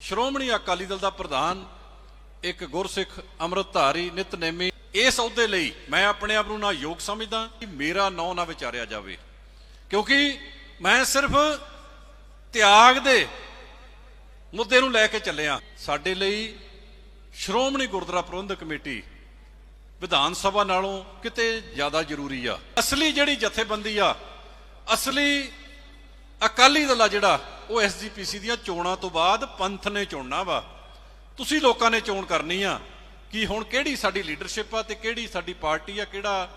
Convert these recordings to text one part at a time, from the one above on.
ਸ਼੍ਰੋਮਣੀ ਅਕਾਲੀ ਦਲ ਦਾ ਪ੍ਰਧਾਨ, ਇੱਕ ਗੁਰਸਿੱਖ ਅੰਮ੍ਰਿਤਧਾਰੀ ਨਿਤਨੇਮੀ ਇਸ ਅਹੁਦੇ ਲਈ ਮੈਂ ਆਪਣੇ ਆਪ ਨੂੰ ਨਾ ਯੋਗ ਸਮਝਦਾ ਕਿ ਮੇਰਾ ਨਾਂ ਨਾ ਵਿਚਾਰਿਆ ਜਾਵੇ। ਕਿਉਂਕਿ ਮੈਂ ਸਿਰਫ ਤਿਆਗ ਦੇ ਮੁੱਦੇ ਨੂੰ ਲੈ ਕੇ ਚੱਲਿਆ। ਸਾਡੇ ਲਈ ਸ਼੍ਰੋਮਣੀ ਗੁਰਦੁਆਰਾ ਪ੍ਰਬੰਧਕ ਕਮੇਟੀ ਵਿਧਾਨ ਸਭਾ ਨਾਲੋਂ ਕਿਤੇ ਜ਼ਿਆਦਾ ਜ਼ਰੂਰੀ ਆ। ਅਸਲੀ ਜਿਹੜੀ ਜਥੇਬੰਦੀ ਆ, ਅਸਲੀ ਅਕਾਲੀ ਦਲ ਆ ਜਿਹੜਾ, ਉਹ ਐਸਜੀਪੀਸੀ ਦੀਆਂ ਚੋਣਾਂ ਤੋਂ ਬਾਅਦ ਪੰਥ ਨੇ ਚੁਣਨਾ ਵਾ। ਤੁਸੀਂ ਲੋਕਾਂ ਨੇ ਚੋਣ ਕਰਨੀ ਆ ਕਿ ਹੁਣ ਕਿਹੜੀ ਸਾਡੀ ਲੀਡਰਸ਼ਿਪ ਆ ਤੇ ਕਿਹੜੀ ਸਾਡੀ ਪਾਰਟੀ ਆ, ਕਿਹੜਾ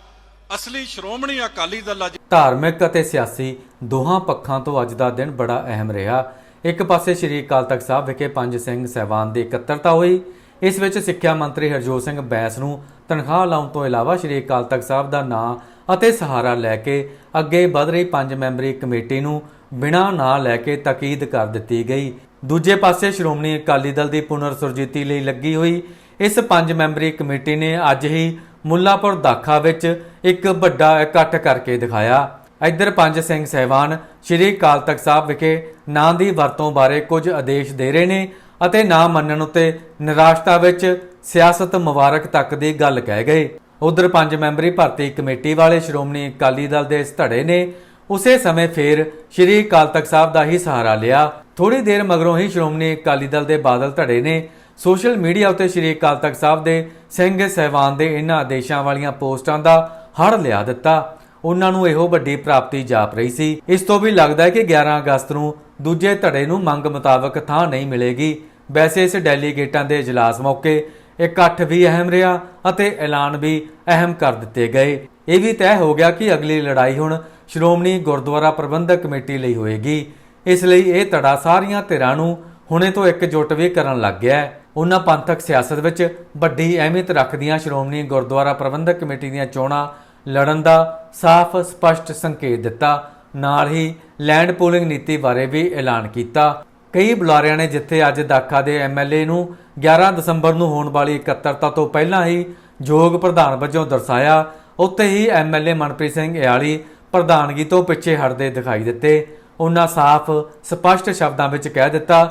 ਅਸਲੀ ਸ਼੍ਰੋਮਣੀ ਅਕਾਲੀ ਦਲ ਆ ਧਾਰਮਿਕ ਅਤੇ ਸਿਆਸੀ ਦੋਹਾਂ ਪੱਖਾਂ ਤੋਂ ਅੱਜ ਦਾ ਦਿਨ ਬੜਾ ਅਹਿਮ ਰਿਹਾ। ਇੱਕ ਪਾਸੇ ਸ੍ਰੀ ਅਕਾਲ ਤਖਤ ਸਾਹਿਬ ਵਿਖੇ ਪੰਜ ਸਿੰਘ ਸਹਿਬਾਨ ਦੀ ਇਕੱਤਰਤਾ ਹੋਈ। ਇਸ ਵਿੱਚ ਸਿੱਖਿਆ ਮੰਤਰੀ ਹਰਜੋਤ ਸਿੰਘ ਬੈਂਸ ਨੂੰ ਤਨਖਾਹ ਲਾਉਣ ਤੋਂ ਇਲਾਵਾ ਸ੍ਰੀ ਅਕਾਲ ਤਖਤ ਸਾਹਿਬ ਦਾ ਨਾਂ ਅਤੇ ਸਹਾਰਾ ਲੈ ਕੇ ਅੱਗੇ ਵਧ ਰਹੀ ਪੰਜ ਮੈਂਬਰੀ ਕਮੇਟੀ ਨੂੰ ਬਿਨਾਂ ਨਾਂ ਲੈ ਕੇ ਤਾਕੀਦ ਕਰ ਦਿੱਤੀ ਗਈ। ਦੂਜੇ ਪਾਸੇ ਸ਼੍ਰੋਮਣੀ ਅਕਾਲੀ ਦਲ ਦੀ ਪੁਨਰ ਸੁਰਜੀਤੀ ਲਈ ਲੱਗੀ ਹੋਈ ਇਸ ਪੰਜ ਮੈਂਬਰੀ ਕਮੇਟੀ ਨੇ ਅੱਜ ਹੀ ਮੁੱਲਾਪੁਰ ਦਾਖਾ ਵਿੱਚ ਇੱਕ ਵੱਡਾ ਇਕੱਠ ਕਰਕੇ ਦਿਖਾਇਆ। ਇੱਧਰ ਪੰਜ ਸਿੰਘ ਸਹਿਬਾਨ ਸ਼੍ਰੀ ਅਕਾਲ ਤਖਤ ਸਾਹਿਬ ਵਿਖੇ ਨਾਂ ਦੀ ਵਰਤੋਂ ਬਾਰੇ ਕੁਝ ਆਦੇਸ਼ ਦੇ ਰਹੇ ਨੇ ਅਤੇ ਨਾ ਮੰਨਣ ਉਤੇ ਨਿਰਾਸ਼ਤਾ ਵਿੱਚ ਸਿਆਸਤ ਮੁਬਾਰਕ ਤੱਕ ਦੀ ਗੱਲ ਕਹਿ ਗਏ। ਉਧਰ ਪੰਜ ਮੈਂਬਰੀ ਭਰਤੀ ਕਮੇਟੀ ਵਾਲੇ ਸ਼੍ਰੋਮਣੀ ਅਕਾਲੀ ਦਲ ਦੇ ਧੜੇ ਨੇ ਉਸੇ ਸਮੇਂ ਫਿਰ ਸ਼੍ਰੀ ਅਕਾਲ ਤਖਤ ਸਾਹਿਬ ਦਾ ਹੀ ਸਹਾਰਾ ਲਿਆ। ਥੋੜੀ ਦੇਰ ਮਗਰੋਂ ਹੀ ਸ਼੍ਰੋਮਣੀ ਅਕਾਲੀ ਦਲ ਦੇ ਬਾਦਲ ਧੜੇ ਨੇ। ਸੋਸ਼ਲ ਮੀਡੀਆ ਉੱਤੇ ਸ਼੍ਰੀ ਅਕਾਲ ਤਖਤ ਸਾਹਿਬ ਦੇ ਸਿੰਘ ਸਹਿਬਾਨ ਦੇ ਇਹਨਾਂ ਆਦੇਸ਼ਾਂ ਵਾਲੀਆਂ ਪੋਸਟਾਂ ਦਾ ਹੜ ਲਿਆ ਦਿੱਤਾ। ਉਹਨਾਂ ਨੂੰ ਇਹੋ ਵੱਡੀ ਪ੍ਰਾਪਤੀ ਜਾਪ ਰਹੀ ਸੀ। ਇਸ ਤੋਂ ਵੀ ਲੱਗਦਾ ਹੈ ਕਿ 11 ਅਗਸਤ ਨੂੰ ਦੂਜੇ ਧੜੇ ਨੂੰ ਮੰਗ ਮੁਤਾਬਕ ਥਾਂ ਨਹੀਂ ਮਿਲੇਗੀ। ਵੈਸੇ ਇਸ ਡੈਲੀਗੇਟਾਂ ਦੇ ਇਜਲਾਸ ਮੌਕੇ ਇਕੱਠ ਵੀ ਅਹਿਮ ਰਿਹਾ ਅਤੇ ਐਲਾਨ ਵੀ ਅਹਿਮ ਕਰ ਦਿੱਤੇ ਗਏ। ਇਹ ਵੀ ਤੈਅ ਹੋ ਗਿਆ ਕਿ ਅਗਲੀ ਲੜਾਈ ਹੁਣ ਸ਼੍ਰੋਮਣੀ ਗੁਰਦੁਆਰਾ ਪ੍ਰਬੰਧਕ ਕਮੇਟੀ ਲਈ ਹੋਏਗੀ। ਇਸ ਲਈ ਇਹ ਧੜਾ ਸਾਰੀਆਂ ਧਿਰਾਂ ਨੂੰ ਹੁਣੇ ਤੋਂ ਇਕਜੁੱਟ ਵੀ ਕਰਨ ਲੱਗ ਗਿਆ ਹੈ। ਉਹਨਾਂ ਪੰਥਕ ਸਿਆਸਤ ਵਿੱਚ ਵੱਡੀ ਅਹਿਮੀਅਤ ਰੱਖਦੀਆਂ ਸ਼੍ਰੋਮਣੀ ਗੁਰਦੁਆਰਾ ਪ੍ਰਬੰਧਕ ਕਮੇਟੀ ਦੀਆਂ ਚੋਣਾਂ ਲੜਨ ਦਾ ਸਾਫ਼, ਸਪਸ਼ਟ ਸੰਕੇਤ ਦਿੱਤਾ। ਨਾਲ ਹੀ ਲੈਂਡ ਪੂਲਿੰਗ ਨੀਤੀ ਬਾਰੇ ਵੀ ਐਲਾਨ ਕੀਤਾ। ਕਈ ਬੁਲਾਰਿਆਂ ਨੇ ਜਿੱਥੇ ਅੱਜ ਦਾਖਾ ਦੇ ਐਮਐਲਏ ਨੂੰ 11 ਦਸੰਬਰ ਨੂੰ ਹੋਣ ਵਾਲੀ ਇਕੱਤਰਤਾ ਤੋਂ ਪਹਿਲਾਂ ਹੀ ਯੋਗ ਪ੍ਰਧਾਨ ਵਜੋਂ ਦਰਸਾਇਆ ਉੱਥੇ ਹੀ ਐਮਐਲਏ ਮਨਪ੍ਰੀਤ ਸਿੰਘ ਇਆਲੀ ਪ੍ਰਧਾਨਗੀ ਤੋਂ ਪਿੱਛੇ ਹਟਦੇ ਦਿਖਾਈ ਦਿੱਤੇ। ਉਹਨਾਂ ਸਾਫ਼, ਸਪਸ਼ਟ ਸ਼ਬਦਾਂ ਵਿੱਚ ਕਹਿ ਦਿੱਤਾ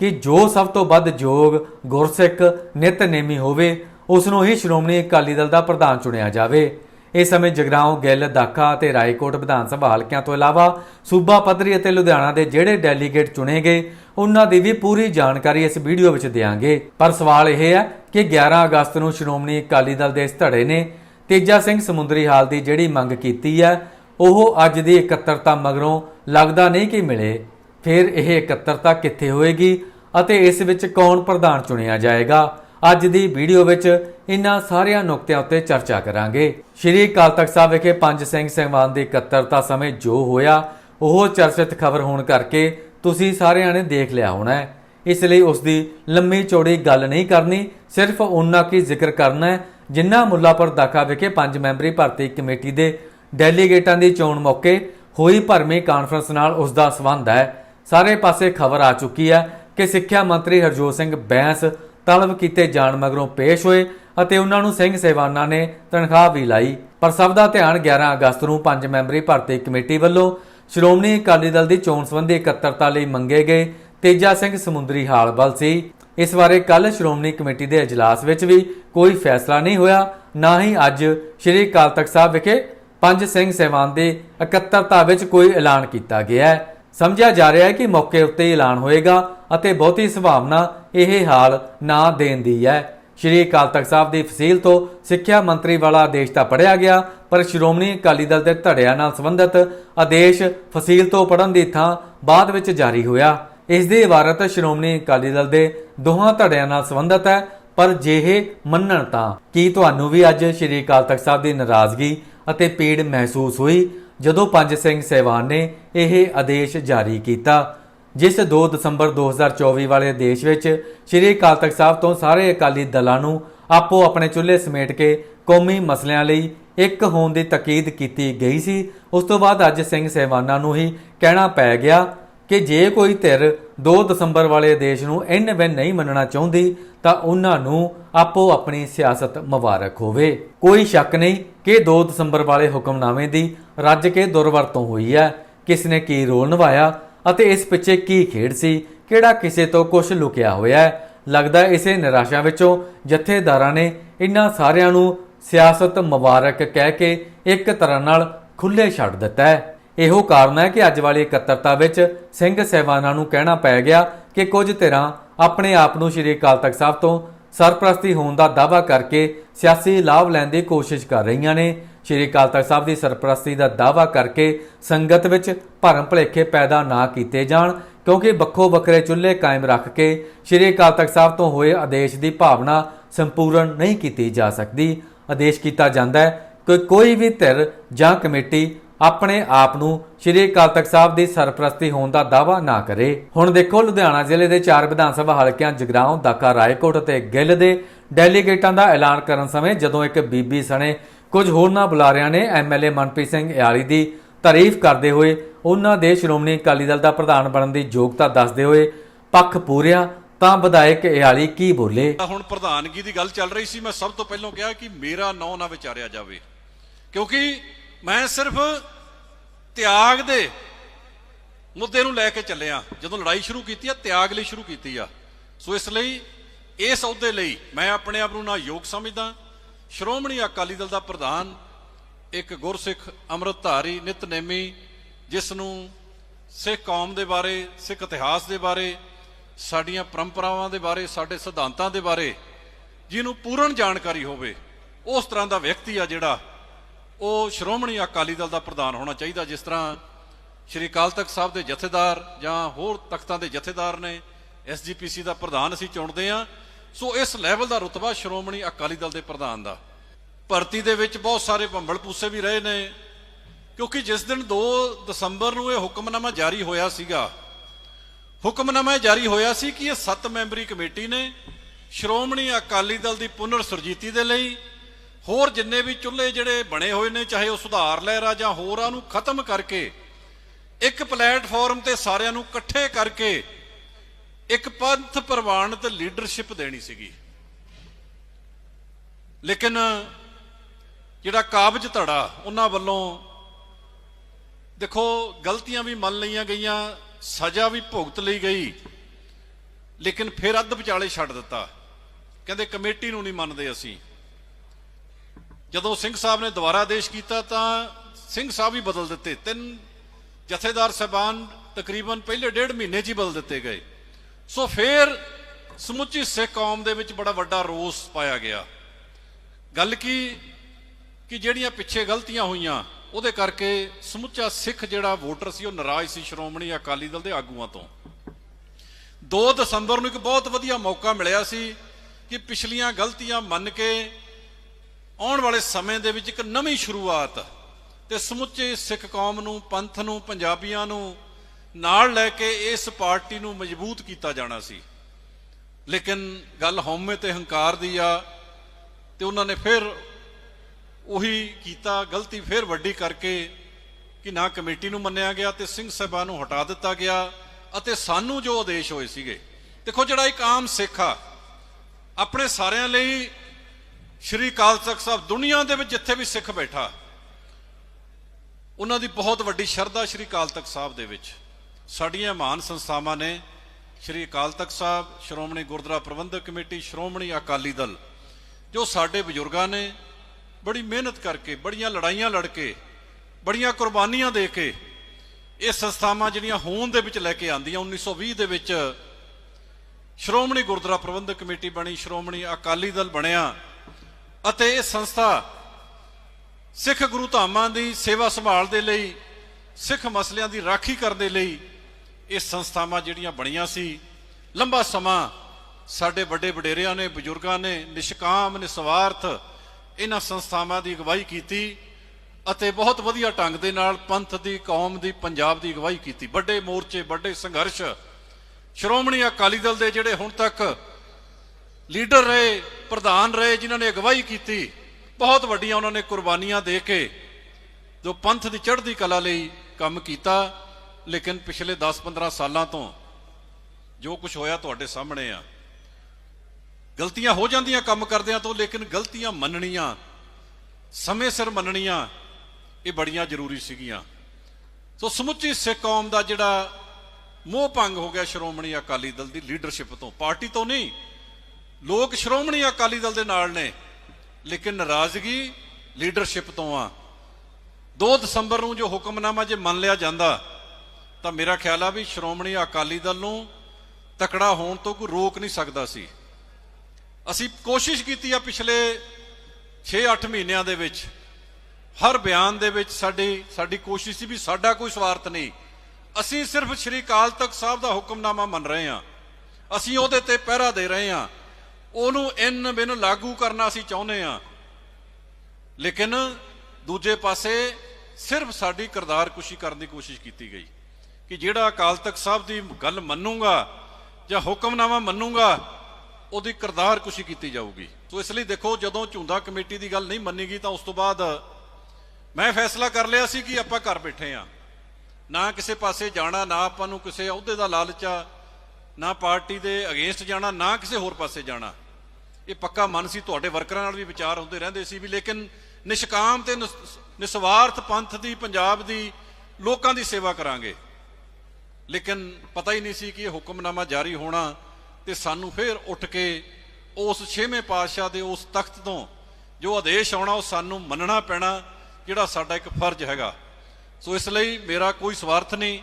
ਕਿ ਜੋ ਸਭ ਤੋਂ ਵੱਧ ਯੋਗ ਗੁਰਸਿੱਖ ਨਿਤਨੇਮੀ ਹੋਵੇ ਉਸ ਨੂੰ ਹੀ ਸ਼੍ਰੋਮਣੀ ਅਕਾਲੀ ਦਲ ਦਾ ਪ੍ਰਧਾਨ ਚੁਣਿਆ ਜਾਵੇ। ਇਸ ਸਮੇਂ ਜਗਰਾਉਂ, ਗਿੱਲ, ਦਾਖਾ ਅਤੇ ਰਾਏਕੋਟ ਵਿਧਾਨ ਸਭਾ ਹਲਕਿਆਂ ਤੋਂ ਇਲਾਵਾ ਸੂਬਾ ਪੱਧਰੀ ਅਤੇ ਲੁਧਿਆਣਾ ਦੇ ਜਿਹੜੇ ਡੈਲੀਗੇਟ ਚੁਣੇ ਗਏ, ਉਹਨਾਂ ਦੀ ਵੀ ਪੂਰੀ ਜਾਣਕਾਰੀ ਇਸ ਵੀਡੀਓ ਵਿੱਚ ਦੇਵਾਂਗੇ ਪਰ ਸਵਾਲ ਇਹ ਹੈ ਕਿ 11 ਅਗਸਤ ਨੂੰ ਸ਼੍ਰੋਮਣੀ ਅਕਾਲੀ ਦਲ ਦੇ ਇਸ ਧੜੇ ਨੇ ਤੇਜਾ ਸਿੰਘ ਸਮੁੰਦਰੀ ਹਾਲ ਦੀ ਜਿਹੜੀ ਮੰਗ ਕੀਤੀ ਹੈ ਉਹ ਅੱਜ ਦੀ ਇਕੱਤਰਤਾ ਮਗਰੋਂ ਲੱਗਦਾ ਨਹੀਂ ਕਿ ਮਿਲੇ। ਫਿਰ ਇਹ ਇਕੱਤਰਤਾ ਕਿੱਥੇ ਹੋਏਗੀ ਅਤੇ ਇਸ ਵਿੱਚ ਕੌਣ ਪ੍ਰਧਾਨ ਚੁਣਿਆ ਜਾਏਗਾ? ਅੱਜ ਦੀ ਵੀਡੀਓ ਵਿੱਚ ਇਨ੍ਹਾਂ ਸਾਰੀਆਂ ਨੁਕਤਿਆਂ ਉੱਤੇ ਚਰਚਾ ਕਰਾਂਗੇ। ਸ਼੍ਰੀ ਅਕਾਲ ਤਖਤ ਸਾਹਿਬ ਵਿਖੇ ਪੰਜ ਸਿੰਘ ਸਹਿਬਾਨ ਦੀ ਇਕੱਤਰਤਾ ਸਮੇਂ ਜੋ ਹੋਇਆ, ਉਹ ਚਰਚਿਤ ਖਬਰ ਹੋਣ ਕਰਕੇ ਤੁਸੀਂ ਸਾਰਿਆਂ ਨੇ ਦੇਖ ਲਿਆ ਹੋਣਾ ਹੈ। ਇਸ ਲਈ ਉਸ ਦੀ ਲੰਮੀ ਚੌੜੀ ਗੱਲ ਨਹੀਂ ਕਰਨੀ, ਸਿਰਫ ਉਹਨਾਂ ਕੀ ਜ਼ਿਕਰ ਕਰਨਾ ਹੈ ਜਿਨ੍ਹਾਂ ਮੁੱਲਾਪੁਰ ਦਾਖਾ ਵਿਖੇ ਪੰਜ ਮੈਂਬਰੀ ਭਰਤੀ ਕਮੇਟੀ ਦੇ ਡੈਲੀਗੇਟਾਂ ਦੀ ਚੋਣ ਮੌਕੇ ਹੋਈ ਭਰਮੀ ਕਾਨਫਰੰਸ ਨਾਲ ਉਸ ਦਾ ਸੰਬੰਧ ਹੈ। ਸਾਰੇ ਪਾਸੇ ਖਬਰ ਆ ਚੁੱਕੀ ਹੈ ਕਿ ਸਿੱਖਿਆ ਮੰਤਰੀ ਹਰਜੋਤ ਸਿੰਘ ਬੈਂਸ ਤਲਬ ਕੀਤੇ ਜਾਣ ਮਗਰੋਂ ਪੇਸ਼ ਹੋਏ ਅਤੇ ਉਹਨਾਂ ਨੂੰ ਸਿੰਘ ਸੇਵਾਨਾ ਨੇ ਤਨਖਾਹ ਵੀ ਲਾਈ। ਪਰ ਸਭ ਦਾ ਧਿਆਨ 11 ਅਗਸਤ ਨੂੰ ਪੰਜ ਮੈਂਬਰੀ ਭਰਤੀ ਕਮੇਟੀ ਵੱਲੋਂ ਸ਼੍ਰੋਮਣੀ ਅਕਾਲੀ ਦਲ ਦੀ ਚੋਣ ਸੰਬੰਧੀ ਇਕੱਤਰਤਾ ਲਈ ਮੰਗੇ ਗਏ। ਤੇਜਾ ਸਿੰਘ ਸਮੁੰਦਰੀ ਹਾਲ ਵੱਲ ਸੀ। ਇਸ ਬਾਰੇ ਕੱਲ ਸ਼੍ਰੋਮਣੀ ਕਮੇਟੀ ਦੇ ਇਜਲਾਸ ਵਿੱਚ ਵੀ ਕੋਈ ਫੈਸਲਾ ਨਹੀਂ ਹੋਇਆ, ਨਾ ਹੀ ਅੱਜ ਸ਼੍ਰੀ ਅਕਾਲ ਤਖਤ ਸਾਹਿਬ ਵਿਖੇ ਪੰਜ ਸਿੰਘ ਸਹਿਬਾਨ ਦੇ ਇਕੱਤਰਤਾ ਵਿੱਚ ਕੋਈ ਐਲਾਨ ਕੀਤਾ ਗਿਆ ਹੈ। ਸਮਝਿਆ ਜਾ ਰਿਹਾ ਹੈ ਕਿ ਮੌਕੇ ਉੱਤੇ ਐਲਾਨ ਹੋਏਗਾ ਅਤੇ ਬਹੁਤੀ ਸੰਭਾਵਨਾ ਇਹ ਹਾਲ ਨਾ ਦੇਣ ਦੀ ਹੈ। ਸ਼੍ਰੀ ਅਕਾਲ ਤਖਤ ਸਾਹਿਬ ਦੀ ਫਸੀਲ ਤੋਂ ਸਿੱਖਿਆ ਮੰਤਰੀ ਵਾਲਾ ਆਦੇਸ਼ ਤਾਂ ਪੜਿਆ ਗਿਆ, ਪਰ ਸ਼੍ਰੋਮਣੀ ਅਕਾਲੀ ਦਲ ਦੇ ਧੜਿਆਂ ਨਾਲ ਸੰਬੰਧਿਤ ਆਦੇਸ਼ ਫਸੀਲ ਤੋਂ ਪੜਨ ਦੀ ਥਾਂ ਬਾਅਦ ਵਿੱਚ ਜਾਰੀ ਹੋਇਆ। ਇਸ ਦੀ ਇਬਾਰਤ ਸ਼੍ਰੋਮਣੀ ਅਕਾਲੀ ਦਲ ਦੇ ਦੋਹਾਂ ਧੜਿਆਂ ਨਾਲ ਸੰਬੰਧਿਤ ਹੈ, ਪਰ ਜੇ ਇਹ ਮੰਨਣ ਤਾਂ ਕੀ ਤੁਹਾਨੂੰ ਵੀ ਅੱਜ ਸ਼੍ਰੀ ਅਕਾਲ ਤਖਤ ਸਾਹਿਬ ਦੀ ਨਾਰਾਜ਼ਗੀ ਅਤੇ ਪੀੜ ਮਹਿਸੂਸ ਹੋਈ ਜਦੋਂ ਪੰਜ ਸਿੰਘ ਸਹਿਬਾਨ ਨੇ ਇਹ ਆਦੇਸ਼ ਜਾਰੀ ਕੀਤਾ, ਜਿਸ 2 ਦਸੰਬਰ 2024 ਵਾਲੇ ਆਦੇਸ਼ ਵਿੱਚ ਸ਼੍ਰੀ ਅਕਾਲ ਤਖਤ ਸਾਹਿਬ ਤੋਂ ਸਾਰੇ ਅਕਾਲੀ ਦਲਾਂ ਨੂੰ ਆਪੋ ਆਪਣੇ ਚੁੱਲ੍ਹੇ ਸਮੇਟ ਕੇ ਕੌਮੀ ਮਸਲਿਆਂ ਲਈ ਇੱਕ ਹੋਣ ਦੀ ਤਾਕੀਦ ਕੀਤੀ ਗਈ ਸੀ, ਉਸ ਤੋਂ ਬਾਅਦ ਅੱਜ ਸਿੰਘ ਸਹਿਬਾਨਾਂ ਨੂੰ ਹੀ ਕਹਿਣਾ ਪੈ ਗਿਆ ਕਿ ਜੇ ਕੋਈ ਧਿਰ 2 ਦਸੰਬਰ ਵਾਲੇ ਦੇਸ਼ ਨੂੰ ਇਨ ਬਿਨ ਨਹੀਂ ਮੰਨਣਾ ਚਾਹੁੰਦੀ, ਤਾਂ ਉਹਨਾਂ ਨੂੰ ਆਪੋ ਆਪਣੀ ਸਿਆਸਤ ਮੁਬਾਰਕ ਹੋਵੇ। ਕੋਈ ਸ਼ੱਕ ਨਹੀਂ ਕਿ 2 ਦਸੰਬਰ ਵਾਲੇ ਹੁਕਮਨਾਮੇ ਦੀ ਰੱਜ ਕੇ ਦੁਰਵਰਤੋਂ ਹੋਈ ਹੈ। ਕਿਸ ਨੇ ਕੀ ਰੋਲ ਨਿਭਾਇਆ ਅਤੇ ਇਸ ਪਿੱਛੇ ਕੀ ਖੇਡ ਸੀ, ਕਿਹੜਾ ਕਿਸੇ ਤੋਂ ਕੁਝ ਲੁਕਿਆ ਹੋਇਆ ਹੈ, ਲੱਗਦਾ ਇਸੇ ਨਿਰਾਸ਼ਾ ਵਿੱਚੋਂ ਜਥੇਦਾਰਾਂ ਨੇ ਇਨ੍ਹਾਂ ਸਾਰਿਆਂ ਨੂੰ ਸਿਆਸਤ ਮੁਬਾਰਕ ਕਹਿ ਕੇ ਇੱਕ ਤਰ੍ਹਾਂ ਨਾਲ ਖੁੱਲੇ ਛੱਡ ਦਿੱਤਾ ਹੈ। ਇਹੋ ਕਾਰਨ ਹੈ ਕਿ ਅੱਜ ਵਾਲੀ ਇਕੱਤਰਤਾ ਵਿੱਚ ਸਿੰਘ ਸਹਿਬਾਨਾਂ ਨੂੰ ਕਹਿਣਾ ਪੈ ਗਿਆ ਕਿ ਕੁਝ ਧਿਰਾਂ ਆਪਣੇ ਆਪ ਨੂੰ ਸ਼੍ਰੀ ਅਕਾਲ ਤਖਤ ਸਾਹਿਬ ਤੋਂ ਸਰਪ੍ਰਸਤੀ ਹੋਣ ਦਾ ਦਾਅਵਾ ਕਰਕੇ ਸਿਆਸੀ ਲਾਭ ਲੈਣ ਦੀ ਕੋਸ਼ਿਸ਼ ਕਰ ਰਹੀਆਂ ਨੇ। ਸ਼੍ਰੀ ਅਕਾਲ ਤਖਤ ਸਾਹਿਬ ਦੀ ਸਰਪ੍ਰਸਤੀ ਦਾ ਦਾਅਵਾ ਕਰਕੇ ਸੰਗਤ ਵਿੱਚ ਭਰਮ ਭੁਲੇਖੇ ਪੈਦਾ ਨਾ ਕੀਤੇ ਜਾਣ, ਕਿਉਂਕਿ ਵੱਖੋ ਵੱਖਰੇ ਚੁੱਲ੍ਹੇ ਕਾਇਮ ਰੱਖ ਕੇ ਸ਼੍ਰੀ ਅਕਾਲ ਤਖਤ ਸਾਹਿਬ ਤੋਂ ਹੋਏ ਆਦੇਸ਼ ਦੀ ਭਾਵਨਾ ਸੰਪੂਰਨ ਨਹੀਂ ਕੀਤੀ ਜਾ ਸਕਦੀ। ਆਦੇਸ਼ ਕੀਤਾ ਜਾਂਦਾ ਹੈ ਕਿ ਕੋਈ ਵੀ ਧਿਰ ਜਾਂ ਕਮੇਟੀ ਆਪਣੇ ਆਪ ਨੂੰ ਸ਼੍ਰੀ ਅਕਾਲ ਤਖਤ ਸਾਹਿਬ ਦੀ ਸਰਪ੍ਰਸਤੀ ਹੋਣ ਦਾ ਦਾਅਵਾ ਨਾ ਕਰੇ। ਹੁਣ ਦੇਖੋ, ਲੁਧਿਆਣਾ ਜ਼ਿਲ੍ਹੇ ਦੇ ਚਾਰ ਵਿਧਾਨ ਸਭਾ ਹਲਕਿਆਂ ਜਗਰਾਉਂ, ਦਾਕਾ ਰਾਏਕੋਟ ਅਤੇ ਗਿੱਲ ਦੇ ਡੈਲੀਗੇਟਾਂ ਦਾ ਐਲਾਨ ਕਰਨ ਸਮੇਂ ਜਦੋਂ ਇੱਕ ਬੀਬੀ ਸਣੇ ਕੁਝ ਹੋਰਨਾਂ ਬੁਲਾਰਿਆਂ ਨੇ ਐਮਐਲਏ ਮਨਪ੍ਰੀਤ ਸਿੰਘ ਇਆਲੀ ਦੀ ਤਾਰੀਫ ਕਰਦੇ ਹੋਏ, ਉਹਨਾਂ ਦੇ ਸ਼੍ਰੋਮਣੀ ਅਕਾਲੀ ਦਲ ਦਾ ਪ੍ਰਧਾਨ ਬਣਨ ਦੀ ਯੋਗਤਾ ਦੱਸਦੇ ਹੋਏ ਪੱਖ ਪੂਰਿਆ, ਤਾਂ ਵਿਧਾਇਕ ਇਆਲੀ ਕੀ ਬੋਲੇ? ਹੁਣ ਪ੍ਰਧਾਨਗੀ ਦੀ ਗੱਲ ਚੱਲ ਰਹੀ ਸੀ, ਮੈਂ ਸਭ ਤੋਂ ਪਹਿਲਾਂ ਕਿਹਾ ਕਿ ਮੇਰਾ ਨਾਂ ਨਾ ਵਿਚਾਰਿਆ ਜਾਵੇ। ਕਿਉਂਕਿ ਮੈਂ ਸਿਰਫ ਤਿਆਗ ਦੇ ਮੁੱਦੇ ਨੂੰ ਲੈ ਕੇ ਚੱਲਿਆ। ਜਦੋਂ ਲੜਾਈ ਸ਼ੁਰੂ ਕੀਤੀ ਆ, ਤਿਆਗ ਲਈ ਸ਼ੁਰੂ ਕੀਤੀ ਆ। ਸੋ ਇਸ ਲਈ ਇਸ ਅਹੁਦੇ ਲਈ ਮੈਂ ਆਪਣੇ ਆਪ ਨੂੰ ਨਾ ਯੋਗ ਸਮਝਦਾ। ਸ਼੍ਰੋਮਣੀ ਅਕਾਲੀ ਦਲ ਦਾ ਪ੍ਰਧਾਨ, ਇੱਕ ਗੁਰਸਿੱਖ ਅੰਮ੍ਰਿਤਧਾਰੀ ਨਿਤਨੇਮੀ ਜਿਸ ਨੂੰ ਸਿੱਖ ਕੌਮ ਦੇ ਬਾਰੇ, ਸਿੱਖ ਇਤਿਹਾਸ ਦੇ ਬਾਰੇ, ਸਾਡੀਆਂ ਪਰੰਪਰਾਵਾਂ ਦੇ ਬਾਰੇ, ਸਾਡੇ ਸਿਧਾਂਤਾਂ ਦੇ ਬਾਰੇ, ਜਿਹਨੂੰ ਪੂਰਨ ਜਾਣਕਾਰੀ ਹੋਵੇ, ਉਸ ਤਰ੍ਹਾਂ ਦਾ ਵਿਅਕਤੀ ਆ ਜਿਹੜਾ ਉਹ ਸ਼੍ਰੋਮਣੀ ਅਕਾਲੀ ਦਲ ਦਾ ਪ੍ਰਧਾਨ ਹੋਣਾ ਚਾਹੀਦਾ, ਜਿਸ ਤਰ੍ਹਾਂ ਸ਼੍ਰੀ ਅਕਾਲ ਤਖਤ ਸਾਹਿਬ ਦੇ ਜਥੇਦਾਰ ਜਾਂ ਹੋਰ ਤਖਤਾਂ ਦੇ ਜਥੇਦਾਰ ਨੇ ਐਸਜੀਪੀਸੀ ਦਾ ਪ੍ਰਧਾਨ ਅਸੀਂ ਚੁਣਦੇ ਆ ਸੋ ਇਸ ਲੈਵਲ ਦਾ ਰੁਤਬਾ ਸ਼੍ਰੋਮਣੀ ਅਕਾਲੀ ਦਲ ਦੇ ਪ੍ਰਧਾਨ ਦਾ। ਭਰਤੀ ਦੇ ਵਿੱਚ ਬਹੁਤ ਸਾਰੇ ਭੰਬਲ ਪੂਸੇ ਵੀ ਰਹੇ ਨੇ, ਕਿਉਂਕਿ ਜਿਸ ਦਿਨ 2 ਦਸੰਬਰ ਨੂੰ ਇਹ ਹੁਕਮਨਾਮਾ ਜਾਰੀ ਹੋਇਆ ਸੀਗਾ, ਹੁਕਮਨਾਮਾ ਇਹ ਜਾਰੀ ਹੋਇਆ ਸੀ ਕਿ ਇਹ 7 ਮੈਂਬਰੀ ਕਮੇਟੀ ਨੇ ਸ਼੍ਰੋਮਣੀ ਅਕਾਲੀ ਦਲ ਦੀ ਪੁਨਰ ਸੁਰਜੀਤੀ ਦੇ ਲਈ ਹੋਰ ਜਿੰਨੇ ਵੀ ਚੁੱਲ੍ਹੇ ਜਿਹੜੇ ਬਣੇ ਹੋਏ ਨੇ, ਚਾਹੇ ਉਹ ਸੁਧਾਰ ਲਹਿਰਾ ਜਾਂ ਹੋਰਾਂ ਨੂੰ ਖਤਮ ਕਰਕੇ ਇੱਕ ਪਲੇਟਫਾਰਮ ਤੇ ਸਾਰਿਆਂ ਨੂੰ ਇਕੱਠੇ ਕਰਕੇ ਇੱਕ ਪੰਥ ਪ੍ਰਵਾਨਿਤ ਲੀਡਰਸ਼ਿਪ ਦੇਣੀ ਸੀਗੀ। ਲੇਕਿਨ ਜਿਹੜਾ ਕਾਬਜ ਧੜਾ ਉਹਨਾਂ ਵੱਲੋਂ, ਦੇਖੋ, ਗਲਤੀਆਂ ਵੀ ਮੰਨ ਲਈਆਂ ਗਈਆਂ, ਸਜ਼ਾ ਵੀ ਭੁਗਤ ਲਈ ਗਈ, ਲੇਕਿਨ ਫਿਰ ਅੱਧ ਵਿਚਾਲੇ ਛੱਡ ਦਿੱਤਾ। ਕਹਿੰਦੇ ਕਮੇਟੀ ਨੂੰ ਨਹੀਂ ਮੰਨਦੇ ਅਸੀਂ। ਜਦੋਂ ਸਿੰਘ ਸਾਹਿਬ ਨੇ ਦੁਬਾਰਾ ਆਦੇਸ਼ ਕੀਤਾ ਤਾਂ ਸਿੰਘ ਸਾਹਿਬ ਹੀ ਬਦਲ ਦਿੱਤੇ। ਤਿੰਨ ਜਥੇਦਾਰ ਸਹਿਬਾਨ ਤਕਰੀਬਨ ਪਹਿਲੇ ਡੇਢ ਮਹੀਨੇ 'ਚ ਹੀ ਬਦਲ ਦਿੱਤੇ ਗਏ। ਸੋ ਫਿਰ ਸਮੁੱਚੀ ਸਿੱਖ ਕੌਮ ਦੇ ਵਿੱਚ ਬੜਾ ਵੱਡਾ ਰੋਸ ਪਾਇਆ ਗਿਆ। ਗੱਲ ਕੀ, ਕਿ ਜਿਹੜੀਆਂ ਪਿੱਛੇ ਗਲਤੀਆਂ ਹੋਈਆਂ, ਉਹਦੇ ਕਰਕੇ ਸਮੁੱਚਾ ਸਿੱਖ ਜਿਹੜਾ ਵੋਟਰ ਸੀ, ਉਹ ਨਾਰਾਜ਼ ਸੀ ਸ਼੍ਰੋਮਣੀ ਅਕਾਲੀ ਦਲ ਦੇ ਆਗੂਆਂ ਤੋਂ। 2 ਦਸੰਬਰ ਨੂੰ ਇੱਕ ਬਹੁਤ ਵਧੀਆ ਮੌਕਾ ਮਿਲਿਆ ਸੀ ਕਿ ਪਿਛਲੀਆਂ ਗਲਤੀਆਂ ਮੰਨ ਕੇ ਆਉਣ ਵਾਲੇ ਸਮੇਂ ਦੇ ਵਿੱਚ ਇੱਕ ਨਵੀਂ ਸ਼ੁਰੂਆਤ ਤੇ ਸਮੁੱਚੇ ਸਿੱਖ ਕੌਮ ਨੂੰ, ਪੰਥ ਨੂੰ, ਪੰਜਾਬੀਆਂ ਨੂੰ ਨਾਲ ਲੈ ਕੇ ਇਸ ਪਾਰਟੀ ਨੂੰ ਮਜ਼ਬੂਤ ਕੀਤਾ ਜਾਣਾ ਸੀ। ਲੇਕਿਨ ਗੱਲ ਹਉਮੈ ਤੇ ਹੰਕਾਰ ਦੀ ਆ ਤੇ ਉਹਨਾਂ ਨੇ ਫਿਰ ਉਹੀ ਕੀਤਾ, ਗਲਤੀ ਫਿਰ ਵੱਡੀ ਕਰਕੇ ਕਿ ਨਾ ਕਮੇਟੀ ਨੂੰ ਮੰਨਿਆ ਗਿਆ ਤੇ ਸਿੰਘ ਸਾਹਿਬਾਨ ਨੂੰ ਹਟਾ ਦਿੱਤਾ ਗਿਆ ਅਤੇ ਸਾਨੂੰ ਜੋ ਆਦੇਸ਼ ਹੋਏ ਸੀਗੇ। ਦੇਖੋ ਜਿਹੜਾ ਇੱਕ ਆਮ ਸਿੱਖ ਆ, ਆਪਣੇ ਸਾਰਿਆਂ ਲਈ ਸ਼੍ਰੀ ਅਕਾਲ ਤਖਤ ਸਾਹਿਬ ਦੁਨੀਆ ਦੇ ਵਿੱਚ ਜਿੱਥੇ ਵੀ ਸਿੱਖ ਬੈਠਾ, ਉਹਨਾਂ ਦੀ ਬਹੁਤ ਵੱਡੀ ਸ਼ਰਧਾ ਸ਼੍ਰੀ ਅਕਾਲ ਤਖਤ ਸਾਹਿਬ ਦੇ ਵਿੱਚ। ਸਾਡੀਆਂ ਮਹਾਨ ਸੰਸਥਾਵਾਂ ਨੇ ਸ਼੍ਰੀ ਅਕਾਲ ਤਖਤ ਸਾਹਿਬ, ਸ਼੍ਰੋਮਣੀ ਗੁਰਦੁਆਰਾ ਪ੍ਰਬੰਧਕ ਕਮੇਟੀ, ਸ਼੍ਰੋਮਣੀ ਅਕਾਲੀ ਦਲ, ਜੋ ਸਾਡੇ ਬਜ਼ੁਰਗਾਂ ਨੇ ਬੜੀ ਮਿਹਨਤ ਕਰਕੇ, ਬੜੀਆਂ ਲੜਾਈਆਂ ਲੜ ਕੇ, ਬੜੀਆਂ ਕੁਰਬਾਨੀਆਂ ਦੇ ਕੇ ਇਹ ਸੰਸਥਾਵਾਂ ਜਿਹੜੀਆਂ ਹੋਂਦ ਦੇ ਵਿੱਚ ਲੈ ਕੇ ਆਂਦੀਆਂ 1920 ਦੇ ਵਿੱਚ ਸ਼੍ਰੋਮਣੀ ਗੁਰਦੁਆਰਾ ਪ੍ਰਬੰਧਕ ਕਮੇਟੀ ਬਣੀ, ਸ਼੍ਰੋਮਣੀ ਅਕਾਲੀ ਦਲ ਬਣਿਆ। ਅਤੇ ਇਹ ਸੰਸਥਾ ਸਿੱਖ ਗੁਰੂ ਧਾਮਾਂ ਦੀ ਸੇਵਾ ਸੰਭਾਲ ਦੇ ਲਈ, ਸਿੱਖ ਮਸਲਿਆਂ ਦੀ ਰਾਖੀ ਕਰਨ ਦੇ ਲਈ ਇਹ ਸੰਸਥਾਵਾਂ ਜਿਹੜੀਆਂ ਬਣੀਆਂ ਸੀ, ਲੰਬਾ ਸਮਾਂ ਸਾਡੇ ਵੱਡੇ ਵਡੇਰਿਆਂ ਨੇ, ਬਜ਼ੁਰਗਾਂ ਨੇ, ਨਿਸ਼ਕਾਮ, ਨਿਸਵਾਰਥ ਇਹਨਾਂ ਸੰਸਥਾਵਾਂ ਦੀ ਅਗਵਾਈ ਕੀਤੀ ਅਤੇ ਬਹੁਤ ਵਧੀਆ ਢੰਗ ਦੇ ਨਾਲ ਪੰਥ ਦੀ, ਕੌਮ ਦੀ, ਪੰਜਾਬ ਦੀ ਅਗਵਾਈ ਕੀਤੀ। ਵੱਡੇ ਮੋਰਚੇ, ਵੱਡੇ ਸੰਘਰਸ਼, ਸ਼੍ਰੋਮਣੀ ਅਕਾਲੀ ਦਲ ਦੇ ਜਿਹੜੇ ਹੁਣ ਤੱਕ ਲੀਡਰ ਰਹੇ, ਪ੍ਰਧਾਨ ਰਹੇ, ਜਿਨ੍ਹਾਂ ਨੇ ਅਗਵਾਈ ਕੀਤੀ, ਬਹੁਤ ਵੱਡੀਆਂ ਉਹਨਾਂ ਨੇ ਕੁਰਬਾਨੀਆਂ ਦੇ ਕੇ ਜੋ ਪੰਥ ਦੀ ਚੜ੍ਹਦੀ ਕਲਾ ਲਈ ਕੰਮ ਕੀਤਾ, ਲੇਕਿਨ ਪਿਛਲੇ 10-15 ਸਾਲਾਂ ਤੋਂ ਜੋ ਕੁਝ ਹੋਇਆ ਤੁਹਾਡੇ ਸਾਹਮਣੇ ਆ, ਗਲਤੀਆਂ ਹੋ ਜਾਂਦੀਆਂ ਕੰਮ ਕਰਦਿਆਂ ਤੋਂ, ਲੇਕਿਨ ਗਲਤੀਆਂ ਮੰਨਣੀਆਂ, ਸਮੇਂ ਸਿਰ ਮੰਨਣੀਆਂ, ਇਹ ਬੜੀਆਂ ਜ਼ਰੂਰੀ ਸੀਗੀਆਂ। ਸੋ ਸਮੁੱਚੀ ਸਿੱਖ ਕੌਮ ਦਾ ਜਿਹੜਾ ਮੋਹ ਭੰਗ ਹੋ ਗਿਆ ਸ਼੍ਰੋਮਣੀ ਅਕਾਲੀ ਦਲ ਦੀ ਲੀਡਰਸ਼ਿਪ ਤੋਂ, ਪਾਰਟੀ ਤੋਂ ਨਹੀਂ ਲੋਕ ਸ਼੍ਰੋਮਣੀ ਅਕਾਲੀ ਦਲ ਦੇ ਨਾਲ ਨੇ, ਲੇਕਿਨ ਨਾਰਾਜ਼ਗੀ ਲੀਡਰਸ਼ਿਪ ਤੋਂ ਆ। 2 ਦਸੰਬਰ ਨੂੰ ਜੋ ਹੁਕਮਨਾਮਾ ਜੇ ਮੰਨ ਲਿਆ ਜਾਂਦਾ, ਤਾਂ ਮੇਰਾ ਖਿਆਲ ਆ ਵੀ ਸ਼੍ਰੋਮਣੀ ਅਕਾਲੀ ਦਲ ਨੂੰ ਤਕੜਾ ਹੋਣ ਤੋਂ ਕੋਈ ਰੋਕ ਨਹੀਂ ਸਕਦਾ ਸੀ। ਅਸੀਂ ਕੋਸ਼ਿਸ਼ ਕੀਤੀ ਆ ਪਿਛਲੇ 6-8 ਮਹੀਨਿਆਂ ਦੇ ਵਿੱਚ, ਹਰ ਬਿਆਨ ਦੇ ਵਿੱਚ ਸਾਡੀ ਸਾਡੀ ਕੋਸ਼ਿਸ਼ ਸੀ ਵੀ ਸਾਡਾ ਕੋਈ ਸਵਾਰਥ ਨਹੀਂ। ਅਸੀਂ ਸਿਰਫ ਸ਼੍ਰੀ ਅਕਾਲ ਤਖਤ ਸਾਹਿਬ ਦਾ ਹੁਕਮਨਾਮਾ ਮੰਨ ਰਹੇ ਹਾਂ। ਅਸੀਂ ਉਹਦੇ ਤੇ ਪਹਿਰਾ ਦੇ ਰਹੇ ਹਾਂ। ਉਹਨੂੰ ਇਨ ਬਿਨ ਲਾਗੂ ਕਰਨਾ ਅਸੀਂ ਚਾਹੁੰਦੇ ਹਾਂ। ਲੇਕਿਨ ਦੂਜੇ ਪਾਸੇ ਸਿਰਫ ਸਾਡੀ ਕਿਰਦਾਰ ਕੁਸ਼ੀ ਕਰਨ ਦੀ ਕੋਸ਼ਿਸ਼ ਕੀਤੀ ਗਈ ਕਿ ਜਿਹੜਾ ਅਕਾਲ ਤਖਤ ਸਾਹਿਬ ਦੀ ਗੱਲ ਮੰਨੂਗਾ ਜਾਂ ਹੁਕਮਨਾਮਾ ਮੰਨੂਗਾ, ਉਹਦੀ ਕਿਰਦਾਰ ਕੁਸ਼ੀ ਕੀਤੀ ਜਾਊਗੀ। ਸੋ ਇਸ ਲਈ ਦੇਖੋ, ਜਦੋਂ ਝੁੰਦਾ ਕਮੇਟੀ ਦੀ ਗੱਲ ਨਹੀਂ ਮੰਨੀਗੀ ਤਾਂ ਉਸ ਤੋਂ ਬਾਅਦ ਮੈਂ ਫੈਸਲਾ ਕਰ ਲਿਆ ਸੀ ਕਿ ਆਪਾਂ ਘਰ ਬੈਠੇ ਆ ਨਾ ਕਿਸੇ ਪਾਸੇ ਜਾਣਾ, ਨਾ ਆਪਾਂ ਨੂੰ ਕਿਸੇ ਅਹੁਦੇ ਦਾ ਲਾਲਚ ਆ ਨਾ ਪਾਰਟੀ ਦੇ ਅਗੇਂਸਟ ਜਾਣਾ, ਨਾ ਕਿਸੇ ਹੋਰ ਪਾਸੇ ਜਾਣਾ। ਇਹ ਪੱਕਾ ਮਨ ਸੀ, ਤੁਹਾਡੇ ਵਰਕਰਾਂ ਨਾਲ ਵੀ ਵਿਚਾਰ ਹੁੰਦੇ ਰਹਿੰਦੇ ਸੀ ਵੀ ਲੇਕਿਨ ਨਿਸ਼ਕਾਮ ਤੇ ਨਿਸ- ਨਿਸਵਾਰਥ ਪੰਥ ਦੀ, ਪੰਜਾਬ ਦੀ ਲੋਕਾਂ ਦੀ ਸੇਵਾ ਕਰਾਂਗੇ। ਲੇਕਿਨ ਪਤਾ ਹੀ ਨਹੀਂ ਸੀ ਕਿ ਇਹ ਹੁਕਮਨਾਮਾ ਜਾਰੀ ਹੋਣਾ ਤੇ ਸਾਨੂੰ ਫਿਰ ਉੱਠ ਕੇ ਉਸ ਛੇਵੇਂ ਪਾਤਸ਼ਾਹ ਦੇ ਉਸ ਤਖਤ ਤੋਂ ਜੋ ਆਦੇਸ਼ ਆਉਣਾ, ਉਹ ਸਾਨੂੰ ਮੰਨਣਾ ਪੈਣਾ, ਜਿਹੜਾ ਸਾਡਾ ਇੱਕ ਫਰਜ਼ ਹੈਗਾ। ਸੋ ਇਸ ਲਈ ਮੇਰਾ ਕੋਈ ਸਵਾਰਥ ਨਹੀਂ।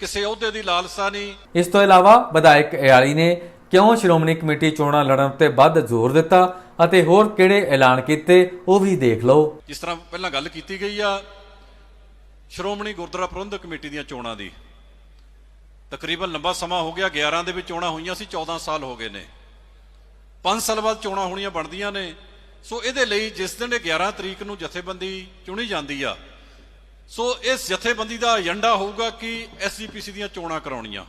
ਕਿਸੇ ਅਹੁਦੇ ਦੀ ਲਾਲਸਾ ਨਹੀਂ। ਇਸ ਤੋਂ ਇਲਾਵਾ ਵਿਧਾਇਕ ਇਆਲੀ ਨੇ ਕਿਉਂ ਸ਼੍ਰੋਮਣੀ ਕਮੇਟੀ ਚੋਣਾਂ ਲੜਨ ਤੇ ਵੱਧ ਜ਼ੋਰ ਦਿੱਤਾ ਅਤੇ ਹੋਰ ਕਿਹੜੇ ਐਲਾਨ ਕੀਤੇ ਉਹ ਵੀ ਦੇਖ ਲਓ। ਜਿਸ ਤਰ੍ਹਾਂ ਪਹਿਲਾਂ ਗੱਲ ਕੀਤੀ ਗਈ ਆ ਸ਼੍ਰੋਮਣੀ ਗੁਰਦੁਆਰਾ ਪ੍ਰਬੰਧਕ ਕਮੇਟੀ ਦੀਆਂ ਚੋਣਾਂ ਦੀ। ਤਕਰੀਬਨ ਲੰਬਾ ਸਮਾਂ ਹੋ ਗਿਆ 11 ਦੇ ਵਿੱਚ ਚੋਣਾਂ ਹੋਈਆਂ ਸੀ 14 ਸਾਲ ਹੋ ਗਏ ਨੇ। 5 ਸਾਲ ਬਾਅਦ ਚੋਣਾਂ ਹੋਣੀਆਂ ਬਣਦੀਆਂ ਨੇ। ਸੋ ਇਹਦੇ ਲਈ ਜਿਸ ਦਿਨ ਇਹ 11 ਤਰੀਕ ਨੂੰ ਜਥੇਬੰਦੀ ਚੁਣੀ ਜਾਂਦੀ ਆ ਸੋ ਇਸ ਜਥੇਬੰਦੀ ਦਾ ਏਜੰਡਾ ਹੋਊਗਾ ਕਿ ਐਸਜੀਪੀਸੀ ਦੀਆਂ ਚੋਣਾਂ ਕਰਾਉਣੀਆਂ।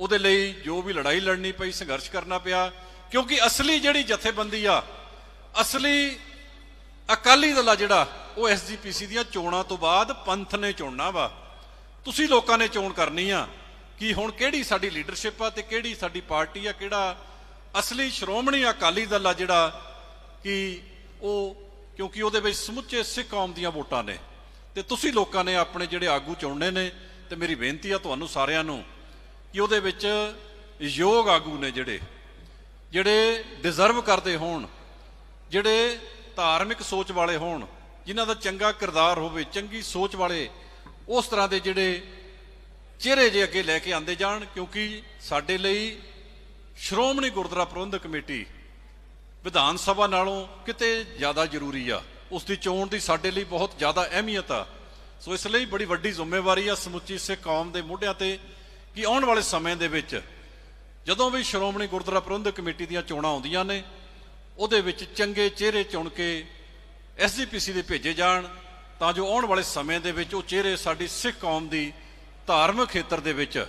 ਉਹਦੇ ਲਈ ਜੋ ਵੀ ਲੜਾਈ ਲੜਨੀ ਪਈ, ਸੰਘਰਸ਼ ਕਰਨਾ ਪਿਆ, ਕਿਉਂਕਿ ਅਸਲੀ ਜਿਹੜੀ ਜਥੇਬੰਦੀ ਆ, ਅਸਲੀ ਅਕਾਲੀ ਦਲ ਆ ਜਿਹੜਾ, ਉਹ ਐਸਜੀਪੀਸੀ ਦੀਆਂ ਚੋਣਾਂ ਤੋਂ ਬਾਅਦ ਪੰਥ ਨੇ ਚੁਣਨਾ ਵਾ। ਤੁਸੀਂ ਲੋਕਾਂ ਨੇ ਚੋਣ ਕਰਨੀ ਆ ਕਿ ਹੁਣ ਕਿਹੜੀ ਸਾਡੀ ਲੀਡਰਸ਼ਿਪ ਆ ਤੇ ਕਿਹੜੀ ਸਾਡੀ ਪਾਰਟੀ ਆ, ਕਿਹੜਾ ਅਸਲੀ ਸ਼੍ਰੋਮਣੀ ਅਕਾਲੀ ਦਲ ਆ ਜਿਹੜਾ ਕਿ ਉਹ, ਕਿਉਂਕਿ ਉਹਦੇ ਵਿੱਚ ਸਮੁੱਚੇ ਸਿੱਖ ਕੌਮ ਦੀਆਂ ਵੋਟਾਂ ਨੇ। ਤੇ ਤੁਸੀਂ ਲੋਕਾਂ ਨੇ ਆਪਣੇ ਜਿਹੜੇ ਆਗੂ ਚੁਣਨੇ ਨੇ, ਤੇ ਮੇਰੀ ਬੇਨਤੀ ਆ ਤੁਹਾਨੂੰ ਸਾਰਿਆਂ ਨੂੰ ਕਿ ਉਹਦੇ ਵਿੱਚ ਯੋਗ ਆਗੂ ਨੇ ਜਿਹੜੇ ਜਿਹੜੇ ਡਿਜ਼ਰਵ ਕਰਦੇ ਹੋਣ, ਜਿਹੜੇ ਧਾਰਮਿਕ ਸੋਚ ਵਾਲੇ ਹੋਣ, ਜਿਨ੍ਹਾਂ ਦਾ ਚੰਗਾ ਕਿਰਦਾਰ ਹੋਵੇ, ਚੰਗੀ ਸੋਚ ਵਾਲੇ ਉਸ ਤਰ੍ਹਾਂ ਦੇ ਜਿਹੜੇ ਚਿਹਰੇ ਜੇ ਅੱਗੇ ਲੈ ਕੇ ਆਂਦੇ ਜਾਣ, ਕਿਉਂਕਿ ਸਾਡੇ ਲਈ ਸ਼੍ਰੋਮਣੀ ਗੁਰਦੁਆਰਾ ਪ੍ਰਬੰਧਕ ਕਮੇਟੀ ਵਿਧਾਨ ਸਭਾ ਨਾਲੋਂ ਕਿਤੇ ਜ਼ਿਆਦਾ ਜ਼ਰੂਰੀ ਆ। ਉਸ ਦੀ ਚੋਣ ਦੀ ਸਾਡੇ ਲਈ ਬਹੁਤ ਜ਼ਿਆਦਾ ਅਹਿਮੀਅਤ ਆ। ਸੋ ਇਸ ਲਈ ਬੜੀ ਵੱਡੀ ਜ਼ਿੰਮੇਵਾਰੀ ਆ ਸਮੁੱਚੀ ਸਿੱਖ ਕੌਮ ਦੇ ਮੋਢਿਆਂ ਤੇ ਕਿ ਆਉਣ ਵਾਲੇ ਸਮੇਂ ਦੇ ਵਿੱਚ ਜਦੋਂ ਵੀ ਸ਼੍ਰੋਮਣੀ ਗੁਰਦੁਆਰਾ ਪ੍ਰਬੰਧਕ ਕਮੇਟੀ ਦੀਆਂ ਚੋਣਾਂ ਆਉਂਦੀਆਂ ਨੇ, ਉਹਦੇ ਵਿੱਚ ਚੰਗੇ ਚਿਹਰੇ ਚੁਣ ਕੇ ਐਸਜੀਪੀਸੀ ਦੇ ਭੇਜੇ ਜਾਣ, ਤਾਂ ਜੋ ਆਉਣ ਵਾਲੇ ਸਮੇਂ ਦੇ ਵਿੱਚ ਉਹ ਚਿਹਰੇ ਸਾਡੀ ਸਿੱਖ ਕੌਮ ਦੀ ਧਾਰਮਿਕ ਖੇਤਰ ਦੇ ਵਿੱਚ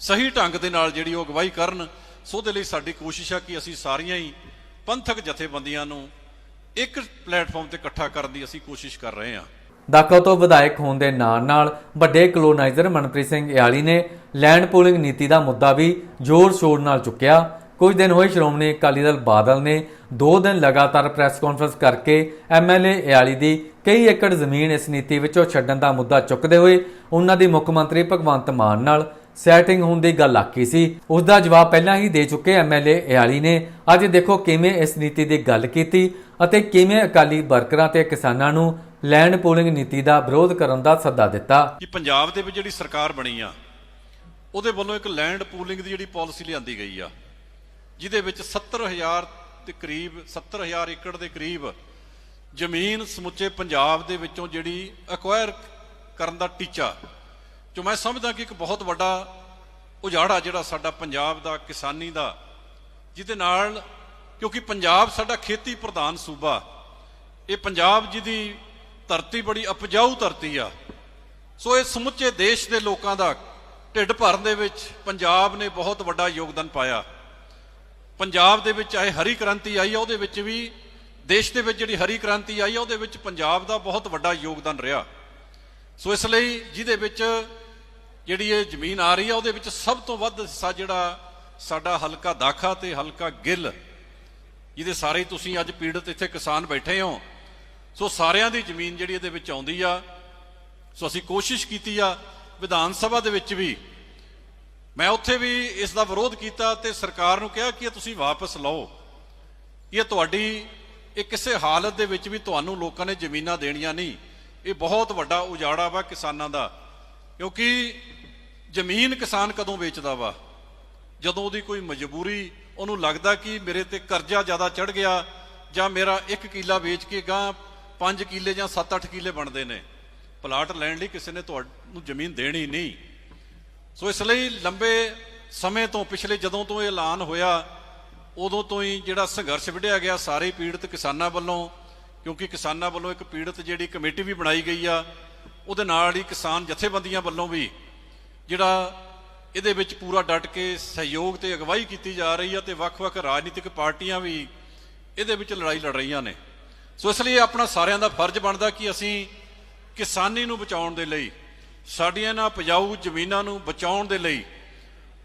ਸਹੀ ਢੰਗ ਦੇ ਨਾਲ ਜਿਹੜੀ ਉਹ ਅਗਵਾਈ ਕਰਨ, ਸੋ ਦੇ ਲਈ ਸਾਡੀ ਕੋਸ਼ਿਸ਼ ਆ ਕਿ ਅਸੀਂ ਸਾਰੀਆਂ ਹੀ ਪੰਥਕ ਜਥੇਬੰਦੀਆਂ ਨੂੰ ਇੱਕ ਪਲੇਟਫਾਰਮ ਤੇ ਇਕੱਠਾ ਕਰਨ ਦੀ ਅਸੀਂ ਕੋਸ਼ਿਸ਼ ਕਰ ਰਹੇ ਹਾਂ। ਦਾਖਾ ਤੋਂ ਵਿਧਾਇਕ ਹੋਣ ਦੇ ਨਾਲ ਨਾਲ ਵੱਡੇ ਕਲੋਨਾਈਜ਼ਰ ਮਨਪ੍ਰੀਤ ਸਿੰਘ ਇਆਲੀ ਨੇ ਲੈਂਡ ਪੂਲਿੰਗ ਨੀਤੀ ਦਾ ਮੁੱਦਾ ਵੀ ਜ਼ੋਰ ਸ਼ੋਰ ਨਾਲ ਚੁੱਕਿਆ। ਕੁਝ ਦਿਨ ਹੋਏ ਸ਼੍ਰੋਮਣੀ ਅਕਾਲੀ ਦਲ ਬਾਦਲ ਨੇ ਦੋ ਦਿਨ ਲਗਾਤਾਰ ਪ੍ਰੈਸ ਕਾਨਫਰੰਸ ਕਰਕੇ ਐਮਐਲਏ ਇਆਲੀ ਦੀ ਕਈ ਏਕੜ ਜ਼ਮੀਨ ਇਸ ਨੀਤੀ ਵਿੱਚੋਂ ਛੱਡਣ ਦਾ ਮੁੱਦਾ ਚੁੱਕਦੇ ਹੋਏ ਉਹਨਾਂ ਦੀ ਮੁੱਖ ਮੰਤਰੀ ਭਗਵੰਤ ਮਾਨ ਨਾਲ ਸੈਟਿੰਗ ਹੋਣ ਦੀ ਗੱਲ ਆਖੀ ਸੀ। ਉਸ ਦਾ ਜਵਾਬ ਪਹਿਲਾਂ ਹੀ ਦੇ ਚੁੱਕੇ ਐਮਐਲਏ ਇਆਲੀ ਨੇ। ਅੱਜ ਦੇਖੋ ਕਿਵੇਂ ਇਸ ਨੀਤੀ ਦੀ ਗੱਲ ਕੀਤੀ। ਅਤੇ ਕਿਵੇਂ ਅਕਾਲੀ ਵਰਕਰਾਂ ਤੇ ਕਿਸਾਨਾਂ ਨੂੰ ਲੈਂਡ ਪੂਲਿੰਗ ਨੀਤੀ ਦਾ ਵਿਰੋਧ ਕਰਨ ਦਾ ਸੱਦਾ ਦਿੱਤਾ। ਕਿ ਪੰਜਾਬ ਦੇ ਵਿੱਚ ਜਿਹੜੀ ਸਰਕਾਰ ਬਣੀ ਆ, ਉਹਦੇ ਵੱਲੋਂ ਇੱਕ ਲੈਂਡ ਪੂਲਿੰਗ ਦੀ ਜਿਹੜੀ ਪਾਲਿਸੀ ਲਿਆਂਦੀ ਗਈ ਆ, ਜਿਹਦੇ ਵਿੱਚ 70000 ਦੇ ਕਰੀਬ 70000 ਏਕੜ ਦੇ ਕਰੀਬ ਜ਼ਮੀਨ ਸਮੁੱਚੇ ਪੰਜਾਬ ਦੇ ਵਿੱਚੋਂ ਜਿਹੜੀ ਅਕਵਾਇਰ ਕਰਨ ਦਾ ਟੀਚਾ, ਜੋ ਮੈਂ ਸਮਝਦਾ ਕਿ ਇੱਕ ਬਹੁਤ ਵੱਡਾ ਉਜਾੜਾ ਜਿਹੜਾ ਸਾਡਾ ਪੰਜਾਬ ਦਾ ਕਿਸਾਨੀ ਦਾ, ਜਿਹਦੇ ਨਾਲ ਕਿਉਂਕਿ ਪੰਜਾਬ ਸਾਡਾ ਖੇਤੀ ਪ੍ਰਧਾਨ ਸੂਬਾ। ਇਹ ਪੰਜਾਬ ਜਿਹਦੀ ਧਰਤੀ ਬੜੀ ਉਪਜਾਊ ਧਰਤੀ ਆ। ਸੋ ਇਹ ਸਮੁੱਚੇ ਦੇਸ਼ ਦੇ ਲੋਕਾਂ ਦਾ ਢਿੱਡ ਭਰਨ ਦੇ ਵਿੱਚ ਪੰਜਾਬ ਨੇ ਬਹੁਤ ਵੱਡਾ ਯੋਗਦਾਨ ਪਾਇਆ। ਪੰਜਾਬ ਦੇ ਵਿੱਚ ਚਾਹੇ ਹਰੀ ਕ੍ਰਾਂਤੀ ਆਈ ਆ, ਉਹਦੇ ਵਿੱਚ ਵੀ ਦੇਸ਼ ਦੇ ਵਿੱਚ ਜਿਹੜੀ ਹਰੀ ਕ੍ਰਾਂਤੀ ਆਈ ਆ, ਉਹਦੇ ਵਿੱਚ ਪੰਜਾਬ ਦਾ ਬਹੁਤ ਵੱਡਾ ਯੋਗਦਾਨ ਰਿਹਾ। ਸੋ ਇਸ ਲਈ ਜਿਹਦੇ ਵਿੱਚ ਜਿਹੜੀ ਇਹ ਜ਼ਮੀਨ ਆ ਰਹੀ ਆ, ਉਹਦੇ ਵਿੱਚ ਸਭ ਤੋਂ ਵੱਧ ਹਿੱਸਾ ਜਿਹੜਾ ਸਾਡਾ ਹਲਕਾ ਦਾਖਾ ਤੇ ਹਲਕਾ ਗਿੱਲ ਜਿਹਦੇ ਸਾਰੇ ਤੁਸੀਂ ਅੱਜ ਪੀੜਤ ਇੱਥੇ ਕਿਸਾਨ ਬੈਠੇ ਹੋ। ਸੋ ਸਾਰਿਆਂ ਦੀ ਜ਼ਮੀਨ ਜਿਹੜੀ ਇਹਦੇ ਵਿੱਚ ਆਉਂਦੀ ਆ। ਸੋ ਅਸੀਂ ਕੋਸ਼ਿਸ਼ ਕੀਤੀ ਆ ਵਿਧਾਨ ਸਭਾ ਦੇ ਵਿੱਚ ਵੀ। ਮੈਂ ਉੱਥੇ ਵੀ ਇਸ ਦਾ ਵਿਰੋਧ ਕੀਤਾ ਤੇ ਸਰਕਾਰ ਨੂੰ ਕਿਹਾ ਕਿ ਇਹ ਤੁਸੀਂ ਵਾਪਸ ਲਓ। ਇਹ ਤੁਹਾਡੀ, ਇਹ ਕਿਸੇ ਹਾਲਤ ਦੇ ਵਿੱਚ ਵੀ ਤੁਹਾਨੂੰ ਲੋਕਾਂ ਨੇ ਜ਼ਮੀਨਾਂ ਦੇਣੀਆਂ ਨਹੀਂ। ਇਹ ਬਹੁਤ ਵੱਡਾ ਉਜਾੜਾ ਵਾ ਕਿਸਾਨਾਂ ਦਾ। ਕਿਉਂਕਿ ਜ਼ਮੀਨ ਕਿਸਾਨ ਕਦੋਂ ਵੇਚਦਾ ਵਾ? ਜਦੋਂ ਉਹਦੀ ਕੋਈ ਮਜਬੂਰੀ ਉਹਨੂੰ ਲੱਗਦਾ ਕਿ ਮੇਰੇ ਤੇ ਕਰਜ਼ਾ ਜ਼ਿਆਦਾ ਚੜ ਗਿਆ ਜਾਂ ਮੇਰਾ 1 ਕਿੱਲਾ ਵੇਚ ਕੇ ਗਾਂ 5 ਕਿੱਲੇ ਜਾਂ 7-8 ਕਿੱਲੇ ਬਣਦੇ ਨੇ। ਪਲਾਟ ਲੈਣ ਲਈ ਕਿਸੇ ਨੇ ਤੁਹਾਨੂੰ ਜ਼ਮੀਨ ਦੇਣੀ ਨਹੀਂ। ਸੋ ਇਸ ਲਈ ਲੰਬੇ ਸਮੇਂ ਤੋਂ, ਪਿਛਲੇ ਜਦੋਂ ਤੋਂ ਇਹ ਐਲਾਨ ਹੋਇਆ, ਉਦੋਂ ਤੋਂ ਹੀ ਜਿਹੜਾ ਸੰਘਰਸ਼ ਵਿੱਢਿਆ ਗਿਆ ਸਾਰੇ ਪੀੜਤ ਕਿਸਾਨਾਂ ਵੱਲੋਂ, ਕਿਉਂਕਿ ਕਿਸਾਨਾਂ ਵੱਲੋਂ ਇੱਕ ਪੀੜਤ ਜਿਹੜੀ ਕਮੇਟੀ ਵੀ ਬਣਾਈ ਗਈ ਆ, ਉਹਦੇ ਨਾਲ ਹੀ ਕਿਸਾਨ ਜਥੇਬੰਦੀਆਂ ਵੱਲੋਂ ਵੀ ਜਿਹੜਾ ਇਹਦੇ ਵਿੱਚ ਪੂਰਾ ਡਟ ਕੇ ਸਹਿਯੋਗ ਤੇ ਅਗਵਾਈ ਕੀਤੀ ਜਾ ਰਹੀ ਹੈ ਤੇ ਵੱਖ-ਵੱਖ ਰਾਜਨੀਤਿਕ ਪਾਰਟੀਆਂ ਵੀ ਇਹਦੇ ਵਿੱਚ ਲੜਾਈ ਲੜ ਰਹੀਆਂ ਨੇ। ਸੋ ਇਸ ਲਈ ਆਪਣਾ ਸਾਰਿਆਂ ਦਾ ਫਰਜ਼ ਬਣਦਾ ਕਿ ਅਸੀਂ ਕਿਸਾਨੀ ਨੂੰ ਬਚਾਉਣ ਦੇ ਲਈ, ਸਾਡੀਆਂ ਇਹਨਾਂ ਉਪਜਾਊ ਜ਼ਮੀਨਾਂ ਨੂੰ ਬਚਾਉਣ ਦੇ ਲਈ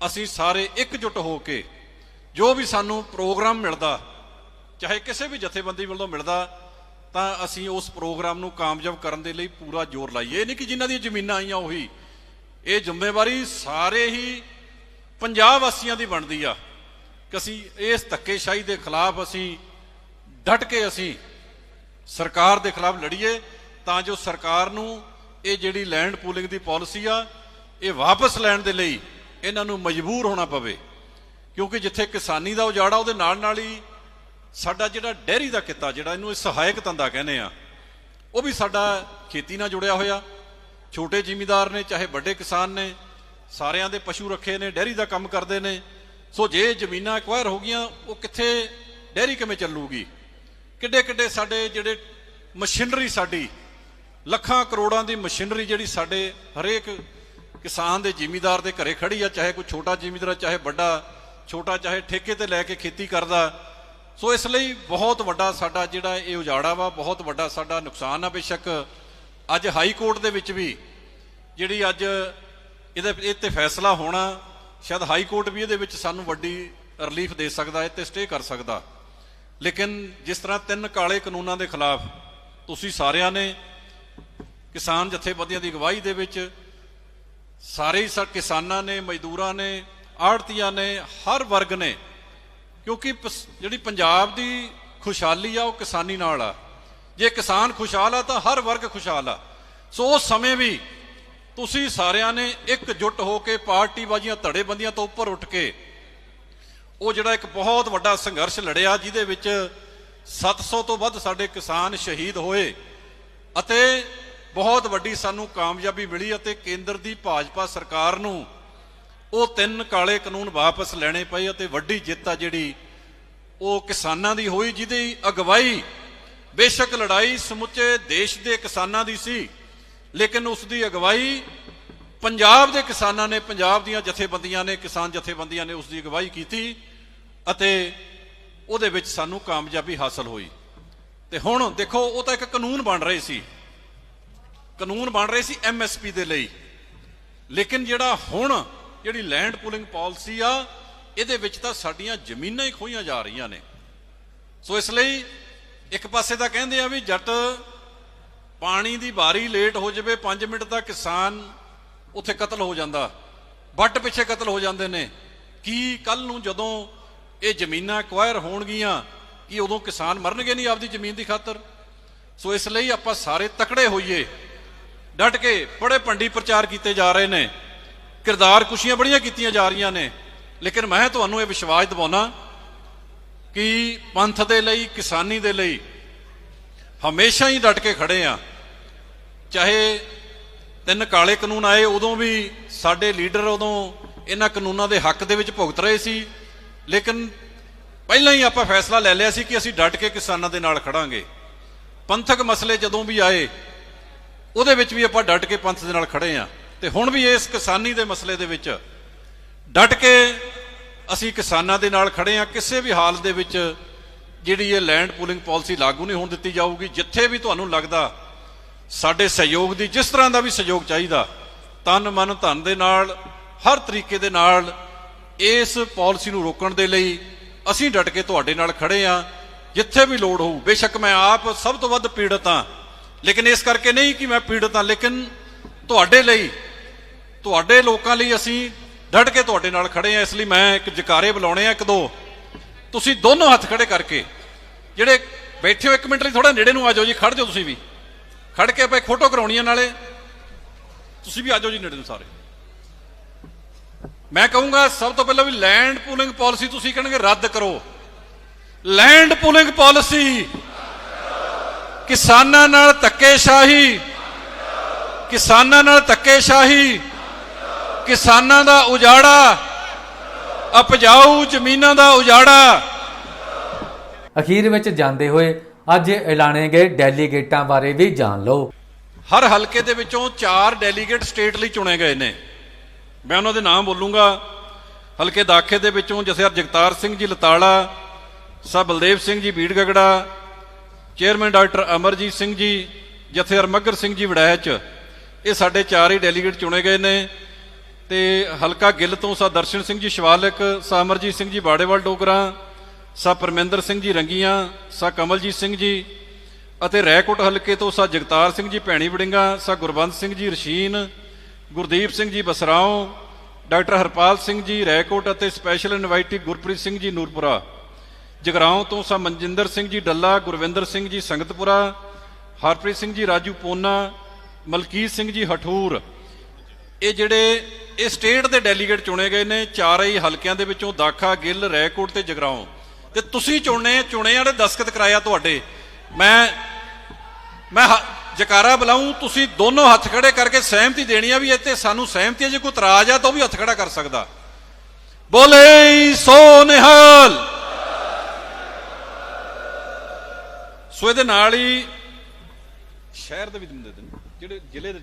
ਅਸੀਂ ਸਾਰੇ ਇਕਜੁੱਟ ਹੋ ਕੇ ਜੋ ਵੀ ਸਾਨੂੰ ਪ੍ਰੋਗਰਾਮ ਮਿਲਦਾ, ਚਾਹੇ ਕਿਸੇ ਵੀ ਜਥੇਬੰਦੀ ਵੱਲੋਂ ਮਿਲਦਾ, ਤਾਂ ਅਸੀਂ ਉਸ ਪ੍ਰੋਗਰਾਮ ਨੂੰ ਕਾਮਯਾਬ ਕਰਨ ਦੇ ਲਈ ਪੂਰਾ ਜ਼ੋਰ ਲਾਈਏ। ਇਹ ਨਹੀਂ ਕਿ ਜਿਨ੍ਹਾਂ ਦੀਆਂ ਜ਼ਮੀਨਾਂ ਆਈਆਂ ਉਹੀ ਇਹ ਜ਼ਿੰਮੇਵਾਰੀ ਸਾਰੇ ਹੀ ਪੰਜਾਬ ਵਾਸੀਆਂ ਦੀ ਬਣਦੀ ਆ ਕਿ ਅਸੀਂ ਇਸ ਧੱਕੇਸ਼ਾਹੀ ਦੇ ਖਿਲਾਫ ਅਸੀਂ ਡਟ ਕੇ ਅਸੀਂ ਸਰਕਾਰ ਦੇ ਖਿਲਾਫ ਲੜੀਏ ਤਾਂ ਜੋ ਸਰਕਾਰ ਨੂੰ ਇਹ ਜਿਹੜੀ ਲੈਂਡ ਪੂਲਿੰਗ ਦੀ ਪਾਲਿਸੀ ਆ, ਇਹ ਵਾਪਸ ਲੈਣ ਦੇ ਲਈ ਇਹਨਾਂ ਨੂੰ ਮਜਬੂਰ ਹੋਣਾ ਪਵੇ। ਕਿਉਂਕਿ ਜਿੱਥੇ ਕਿਸਾਨੀ ਦਾ ਉਜਾੜਾ, ਉਹਦੇ ਨਾਲ ਨਾਲ ਹੀ ਸਾਡਾ ਜਿਹੜਾ ਡੈਰੀ ਦਾ ਕਿੱਤਾ, ਜਿਹੜਾ ਇਹਨੂੰ ਇਹ ਸਹਾਇਕ ਧੰਦਾ ਕਹਿੰਦੇ ਆ, ਉਹ ਵੀ ਸਾਡਾ ਖੇਤੀ ਨਾਲ ਜੁੜਿਆ ਹੋਇਆ। ਛੋਟੇ ਜ਼ਿਮੀਦਾਰ ਨੇ, ਚਾਹੇ ਵੱਡੇ ਕਿਸਾਨ ਨੇ, ਸਾਰਿਆਂ ਦੇ ਪਸ਼ੂ ਰੱਖੇ ਨੇ, ਡੈਰੀ ਦਾ ਕੰਮ ਕਰਦੇ ਨੇ। ਸੋ ਜੇ ਜ਼ਮੀਨਾਂ ਐਕਵਾਇਰ ਹੋ ਗਈਆਂ, ਉਹ ਕਿੱਥੇ, ਡੈਰੀ ਕਿਵੇਂ ਚੱਲੂਗੀ? ਕਿੱਡੇ ਕਿੱਡੇ ਸਾਡੇ ਜਿਹੜੇ ਮਸ਼ੀਨਰੀ ਸਾਡੀ, ਲੱਖਾਂ ਕਰੋੜਾਂ ਦੀ ਮਸ਼ੀਨਰੀ ਜਿਹੜੀ ਸਾਡੇ ਹਰੇਕ ਕਿਸਾਨ ਦੇ ਜ਼ਿਮੀਦਾਰ ਦੇ ਘਰੇ ਖੜੀ ਆ, ਚਾਹੇ ਕੋਈ ਛੋਟਾ ਜ਼ਿਮੀਦਾਰ, ਚਾਹੇ ਵੱਡਾ, ਛੋਟਾ ਚਾਹੇ ਠੇਕੇ ਤੇ ਲੈ ਕੇ ਖੇਤੀ ਕਰਦਾ। ਸੋ ਇਸ ਲਈ ਬਹੁਤ ਵੱਡਾ ਸਾਡਾ ਜਿਹੜਾ ਇਹ ਉਜਾੜਾ ਵਾ, ਬਹੁਤ ਵੱਡਾ ਸਾਡਾ ਨੁਕਸਾਨ ਆ ਬੇਸ਼ੱਕ। ਅੱਜ ਹਾਈ ਕੋਰਟ ਦੇ ਵਿੱਚ ਵੀ ਜਿਹੜੀ ਅੱਜ ਇਹਦੇ ਇਹ ਤੇ ਫੈਸਲਾ ਹੋਣਾ, ਸ਼ਾਇਦ ਹਾਈ ਕੋਰਟ ਵੀ ਇਹਦੇ ਵਿੱਚ ਸਾਨੂੰ ਵੱਡੀ ਰਿਲੀਫ ਦੇ ਸਕਦਾ ਹੈ ਤੇ ਸਟੇ ਕਰ ਸਕਦਾ। ਲੇਕਿਨ ਜਿਸ ਤਰ੍ਹਾਂ ਤਿੰਨ ਕਾਲੇ ਕਾਨੂੰਨਾਂ ਦੇ ਖਿਲਾਫ ਤੁਸੀਂ ਸਾਰਿਆਂ ਨੇ ਕਿਸਾਨ ਜਥੇਬੰਦੀਆਂ ਦੀ ਅਗਵਾਈ ਦੇ ਵਿੱਚ ਸਾਰੇ ਸਾ ਕਿਸਾਨਾਂ ਨੇ, ਮਜ਼ਦੂਰਾਂ ਨੇ ਆੜਤੀਆਂ ਨੇ, ਹਰ ਵਰਗ ਨੇ, ਕਿਉਂਕਿ ਪਸ- ਜਿਹੜੀ ਪੰਜਾਬ ਦੀ ਖੁਸ਼ਹਾਲੀ ਆ ਉਹ ਕਿਸਾਨੀ ਨਾਲ ਆ। ਜੇ ਕਿਸਾਨ ਖੁਸ਼ਹਾਲ ਆ ਤਾਂ ਹਰ ਵਰਗ ਖੁਸ਼ਹਾਲ ਆ। ਸੋ ਉਸ ਸਮੇਂ ਵੀ ਤੁਸੀਂ ਸਾਰਿਆਂ ਨੇ ਇੱਕ ਜੁੱਟ ਹੋ ਕੇ ਪਾਰਟੀ ਬਾਜੀਆਂ ਧੜੇਬੰਦੀਆਂ ਤੋਂ ਉੱਪਰ ਉੱਠ ਕੇ ਉਹ ਜਿਹੜਾ ਇੱਕ ਬਹੁਤ ਵੱਡਾ ਸੰਘਰਸ਼ ਲੜਿਆ, ਜਿਹਦੇ ਵਿੱਚ 700 ਤੋਂ ਵੱਧ ਸਾਡੇ ਕਿਸਾਨ ਸ਼ਹੀਦ ਹੋਏ ਅਤੇ ਬਹੁਤ ਵੱਡੀ ਸਾਨੂੰ ਕਾਮਯਾਬੀ ਮਿਲੀ ਅਤੇ ਕੇਂਦਰ ਦੀ ਭਾਜਪਾ ਸਰਕਾਰ ਨੂੰ ਉਹ ਤਿੰਨ ਕਾਲੇ ਕਾਨੂੰਨ ਵਾਪਸ ਲੈਣੇ ਪਏ ਅਤੇ ਵੱਡੀ ਜਿੱਤ ਆ ਜਿਹੜੀ ਉਹ ਕਿਸਾਨਾਂ ਦੀ ਹੋਈ, ਜਿਹਦੀ ਅਗਵਾਈ ਬੇਸ਼ੱਕ ਲੜਾਈ ਸਮੁੱਚੇ ਦੇਸ਼ ਦੇ ਕਿਸਾਨਾਂ ਦੀ ਸੀ, ਲੇਕਿਨ ਉਸ ਦੀ ਅਗਵਾਈ ਪੰਜਾਬ ਦੇ ਕਿਸਾਨਾਂ ਨੇ, ਪੰਜਾਬ ਦੀਆਂ ਜਥੇਬੰਦੀਆਂ ਨੇ, ਕਿਸਾਨ ਜਥੇਬੰਦੀਆਂ ਨੇ ਉਸ ਦੀ ਅਗਵਾਈ ਕੀਤੀ ਅਤੇ ਉਹਦੇ ਵਿੱਚ ਸਾਨੂੰ ਕਾਮਯਾਬੀ ਹਾਸਲ ਹੋਈ। ਤੇ ਹੁਣ ਦੇਖੋ, ਉਹ ਤਾਂ ਇੱਕ ਕਾਨੂੰਨ ਬਣ ਰਹੇ ਸੀ। ਕਾਨੂੰਨ ਬਣ ਰਹੇ ਸੀ ਐਮਐਸਪੀ ਦੇ ਲਈ। ਲੇਕਿਨ ਜਿਹੜਾ ਹੁਣ ਜਿਹੜੀ ਲੈਂਡ ਪੂਲਿੰਗ ਪਾਲਿਸੀ ਆ, ਇਹਦੇ ਵਿੱਚ ਤਾਂ ਸਾਡੀਆਂ ਜ਼ਮੀਨਾਂ ਹੀ ਖੋਈਆਂ ਜਾ ਰਹੀਆਂ ਨੇ। ਸੋ ਇਸ ਲਈ ਇੱਕ ਪਾਸੇ ਤਾਂ ਕਹਿੰਦੇ ਆ ਵੀ ਜੱਟ ਪਾਣੀ ਦੀ ਬਾਰੀ ਲੇਟ ਹੋ ਜਾਵੇ 5 ਮਿੰਟ ਦਾ ਕਿਸਾਨ ਉੱਥੇ ਕਤਲ ਹੋ ਜਾਂਦਾ, ਵੱਟ ਪਿੱਛੇ ਕਤਲ ਹੋ ਜਾਂਦੇ ਨੇ। ਕੀ ਕੱਲ ਨੂੰ ਜਦੋਂ ਇਹ ਜ਼ਮੀਨਾਂ ਐਕਵਾਇਰ ਹੋਣਗੀਆਂ, ਕੀ ਉਦੋਂ ਕਿਸਾਨ ਮਰਨਗੇ ਨਹੀਂ ਆਪਦੀ ਜ਼ਮੀਨ ਦੀ ਖਾਤਰ? ਸੋ ਇਸ ਲਈ ਆਪਾਂ ਸਾਰੇ ਤਕੜੇ ਹੋਈਏ, ਡਟ ਕੇ ਬੜੇ ਭੰਡੀ ਪ੍ਰਚਾਰ ਕੀਤੇ ਜਾ ਰਹੇ ਨੇ। ਕਿਰਦਾਰ ਕੁਸ਼ੀਆਂ ਬੜੀਆਂ ਕੀਤੀਆਂ ਜਾ ਰਹੀਆਂ ਨੇ। ਲੇਕਿਨ ਮੈਂ ਤੁਹਾਨੂੰ ਇਹ ਵਿਸ਼ਵਾਸ ਦਿਵਾਉਣਾ ਕਿ ਪੰਥ ਦੇ ਲਈ, ਕਿਸਾਨੀ ਦੇ ਲਈ ਹਮੇਸ਼ਾ ਹੀ ਡਟ ਕੇ ਖੜੇ ਆ। ਚਾਹੇ ਤਿੰਨ ਕਾਲੇ ਕਾਨੂੰਨ ਆਏ, ਉਦੋਂ ਵੀ ਸਾਡੇ ਲੀਡਰ ਉਦੋਂ ਇਹਨਾਂ ਕਾਨੂੰਨਾਂ ਦੇ ਹੱਕ ਦੇ ਵਿੱਚ ਭੁਗਤ ਰਹੇ ਸੀ। ਲੇਕਿਨ ਪਹਿਲਾਂ ਹੀ ਆਪਾਂ ਫੈਸਲਾ ਲੈ ਲਿਆ ਸੀ ਕਿ ਅਸੀਂ ਡਟ ਕੇ ਕਿਸਾਨਾਂ ਦੇ ਨਾਲ ਖੜਾਂਗੇ। ਪੰਥਕ ਮਸਲੇ ਜਦੋਂ ਵੀ ਆਏ, ਉਹਦੇ ਵਿੱਚ ਵੀ ਆਪਾਂ ਡਟ ਕੇ ਪੰਥ ਦੇ ਨਾਲ ਖੜੇ ਆ। ਤੇ ਹੁਣ ਵੀ ਇਸ ਕਿਸਾਨੀ ਦੇ ਮਸਲੇ ਦੇ ਵਿੱਚ ਡਟ ਕੇ ਅਸੀਂ ਕਿਸਾਨਾਂ ਦੇ ਨਾਲ ਖੜੇ ਆ ਕਿਸੇ ਵੀ ਹਾਲਤ ਦੇ ਵਿੱਚ ਜਿਹੜੀ ਇਹ ਲੈਂਡ ਪੂਲਿੰਗ ਪਾਲਿਸੀ ਲਾਗੂ ਨਹੀਂ ਹੋਣ ਦਿੱਤੀ ਜਾਊਗੀ, ਜਿੱਥੇ ਵੀ ਤੁਹਾਨੂੰ ਲੱਗਦਾ ਸਾਡੇ ਸਹਿਯੋਗ ਦੀ, ਜਿਸ ਤਰ੍ਹਾਂ ਦਾ ਵੀ ਸਹਿਯੋਗ ਚਾਹੀਦਾ, ਤਨ ਮਨ ਧਨ ਦੇ ਨਾਲ, ਹਰ ਤਰੀਕੇ ਦੇ ਨਾਲ ਇਸ ਪਾਲਿਸੀ ਨੂੰ ਰੋਕਣ ਦੇ ਲਈ ਅਸੀਂ ਡਟ ਕੇ ਤੁਹਾਡੇ ਨਾਲ ਖੜੇ ਆ ਜਿੱਥੇ ਵੀ ਲੋੜ ਹੋਊ, ਬੇਸ਼ੱਕ ਮੈਂ ਆਪ ਸਭ ਤੋਂ ਵੱਧ ਪੀੜਤ ਹਾਂ, ਲੇਕਿਨ ਇਸ ਕਰਕੇ ਨਹੀਂ ਕਿ ਮੈਂ ਪੀੜਤ ਹਾਂ, ਲੇਕਿਨ ਤੁਹਾਡੇ ਲਈ, ਤੁਹਾਡੇ ਲੋਕਾਂ ਲਈ ਅਸੀਂ ਡਟ ਕੇ ਤੁਹਾਡੇ ਨਾਲ ਖੜੇ ਆ, ਇਸ ਲਈ ਮੈਂ ਇੱਕ ਜਕਾਰੇ ਬੁਲਾਉਣੇ ਆ ਇੱਕ ਦੋ। ਤੁਸੀਂ ਦੋਨੋਂ ਹੱਥ ਖੜੇ ਕਰਕੇ, ਜਿਹੜੇ ਬੈਠੇ ਹੋ, ਇੱਕ ਮਿੰਟ ਲਈ ਥੋੜਾ ਨੇੜੇ ਨੂੰ ਆ ਜਾਓ ਜੀ, ਖੜ ਜਾਓ ਤੁਸੀਂ ਵੀ। ਖੜ ਕੇ ਆਪਾਂ ਫੋਟੋ ਕਰਾਉਣੀ ਆ ਨਾਲੇ। ਤੁਸੀਂ ਵੀ ਆ ਜਾਓ ਜੀ ਨੇੜੇ ਨੂੰ ਸਾਰੇ। ਮੈਂ ਕਹੂੰਗਾ, ਸਭ ਤੋਂ ਪਹਿਲਾਂ ਵੀ ਲੈਂਡ ਪੂਲਿੰਗ ਪਾਲਿਸੀ ਤੁਸੀਂ ਕਹਿਣਗੇ, ਰੱਦ ਕਰੋ। ਲੈਂਡ ਪੂਲਿੰਗ ਪਾਲਿਸੀ ਕਿਸਾਨਾਂ ਨਾਲ ਧੱਕੇਸ਼ਾਹੀ, ਕਿਸਾਨਾਂ ਨਾਲ ਧੱਕੇਸ਼ਾਹੀ ਕਿਸਾਨਾਂ ਦਾ ਉਜਾੜਾ ਉਪਜਾਊ ਜ਼ਮੀਨਾਂ ਦਾ ਉਜਾੜਾ। ਅਖੀਰ ਵਿੱਚ ਜਾਂਦੇ ਹੋਏ ਅੱਜ ਐਲਾਨੇ ਗਏ ਡੈਲੀਗੇਟਾਂ ਬਾਰੇ ਵੀ ਜਾਣ ਲਓ। ਹਰ ਹਲਕੇ ਦੇ ਵਿੱਚੋਂ ਚਾਰ ਡੈਲੀਗੇਟ ਸਟੇਟ ਲਈ ਚੁਣੇ ਗਏ ਨੇ। ਮੈਂ ਉਹਨਾਂ ਦੇ ਨਾਮ ਬੋਲੂੰਗਾ। ਹਲਕੇ ਦਾਖੇ ਦੇ ਵਿੱਚੋਂ ਜਥੇਦਾਰ ਜਗਤਾਰ ਸਿੰਘ ਜੀ ਲਤਾੜਾ ਸਾਹਿਬ ਬਲਦੇਵ ਸਿੰਘ ਜੀ ਬੀੜਗਗੜਾ ਚੇਅਰਮੈਨ ਡਾਕਟਰ ਅਮਰਜੀਤ ਸਿੰਘ ਜੀ ਜਥੇਦਾਰ ਮੱਗਰ ਸਿੰਘ ਜੀ ਵੜੈਚ ਇਹ ਸਾਡੇ ਚਾਰ ਹੀ ਡੈਲੀਗੇਟ ਚੁਣੇ ਗਏ ਨੇ। ਤੇ ਹਲਕਾ ਗਿੱਲ ਤੋਂ ਸਾ ਦਰਸ਼ਨ ਸਿੰਘ ਜੀ ਸ਼ਿਵਾਲਿਕ ਸਾ ਅਮਰਜੀਤ ਸਿੰਘ ਜੀ ਬਾੜੇਵਾਲ ਡੋਗਰਾ ਸਾ ਪਰਮਿੰਦਰ ਸਿੰਘ ਜੀ ਰੰਗੀਆਂ ਸਾ ਕਮਲਜੀਤ ਸਿੰਘ ਜੀ ਅਤੇ ਰੈਕੋਟ ਹਲਕੇ ਤੋਂ ਸਾ ਜਗਤਾਰ ਸਿੰਘ ਜੀ ਭੈਣੀ ਵੜਿੰਗਾ ਸਾ ਗੁਰਬੰਦ ਸਿੰਘ ਜੀ ਰਸ਼ੀਨ ਗੁਰਦੀਪ ਸਿੰਘ ਜੀ ਬਸਰਾਓ ਡਾਕਟਰ ਹਰਪਾਲ ਸਿੰਘ ਜੀ ਰੈਕੋਟ ਅਤੇ ਸਪੈਸ਼ਲ ਇਨਵਾਈਟੀ ਗੁਰਪ੍ਰੀਤ ਸਿੰਘ ਜੀ ਨੂਰਪੁਰਾ ਜਗਰਾਉਂ ਤੋਂ ਸਾ ਮਨਜਿੰਦਰ ਸਿੰਘ ਜੀ ਡੱਲਾ ਗੁਰਵਿੰਦਰ ਸਿੰਘ ਜੀ ਸੰਗਤਪੁਰਾ ਹਰਪ੍ਰੀਤ ਸਿੰਘ ਜੀ ਰਾਜੂ ਪੋਨਾ ਮਲਕੀਤ ਸਿੰਘ ਜੀ ਹਠੂਰ ਇਹ ਜਿਹੜੇ ਇਹ ਸਟੇਟ ਦੇ ਡੈਲੀਗੇਟ ਚੁਣੇ ਗਏ ਨੇ ਚਾਰੇ ਹੀ ਹਲਕਿਆਂ ਦੇ ਵਿੱਚੋਂ ਦਾਖਾ, ਗਿੱਲ, ਰੈਕੋਟ ਤੇ ਜਗਰਾਉਂ। ਤੇ ਤੁਸੀਂ ਚੁਣੇ ਚੁਣੇ ਵਾਲੇ ਦਸਖਤ ਕਰਾਇਆ ਤੁਹਾਡੇ। ਮੈਂ ਮੈਂ ਹ- ਜਕਾਰਾ ਬੁਲਾਉਂ ਤੁਸੀਂ ਦੋਨੋਂ ਹੱਥ ਖੜੇ ਕਰਕੇ ਸਹਿਮਤੀ ਦੇਣੀ ਆ ਵੀ ਇੱਥੇ ਸਾਨੂੰ ਸਹਿਮਤੀ ਹੈ, ਜੇ ਕੋਈ ਇਤਰਾਜ਼ ਆ ਤਾਂ ਉਹ ਵੀ ਹੱਥ ਖੜਾ ਕਰ ਸਕਦਾ। ਬੋਲੇ ਸੋ ਨਿਹਾਲ ਸੋ ਇਹਦੇ ਨਾਲ ਹੀ ਸ਼ਹਿਰ ਦੇ ਵੀ ਦਿੰਦੇ ਨੇ, ਜਿਹੜੇ ਜ਼ਿਲ੍ਹੇ ਦੇ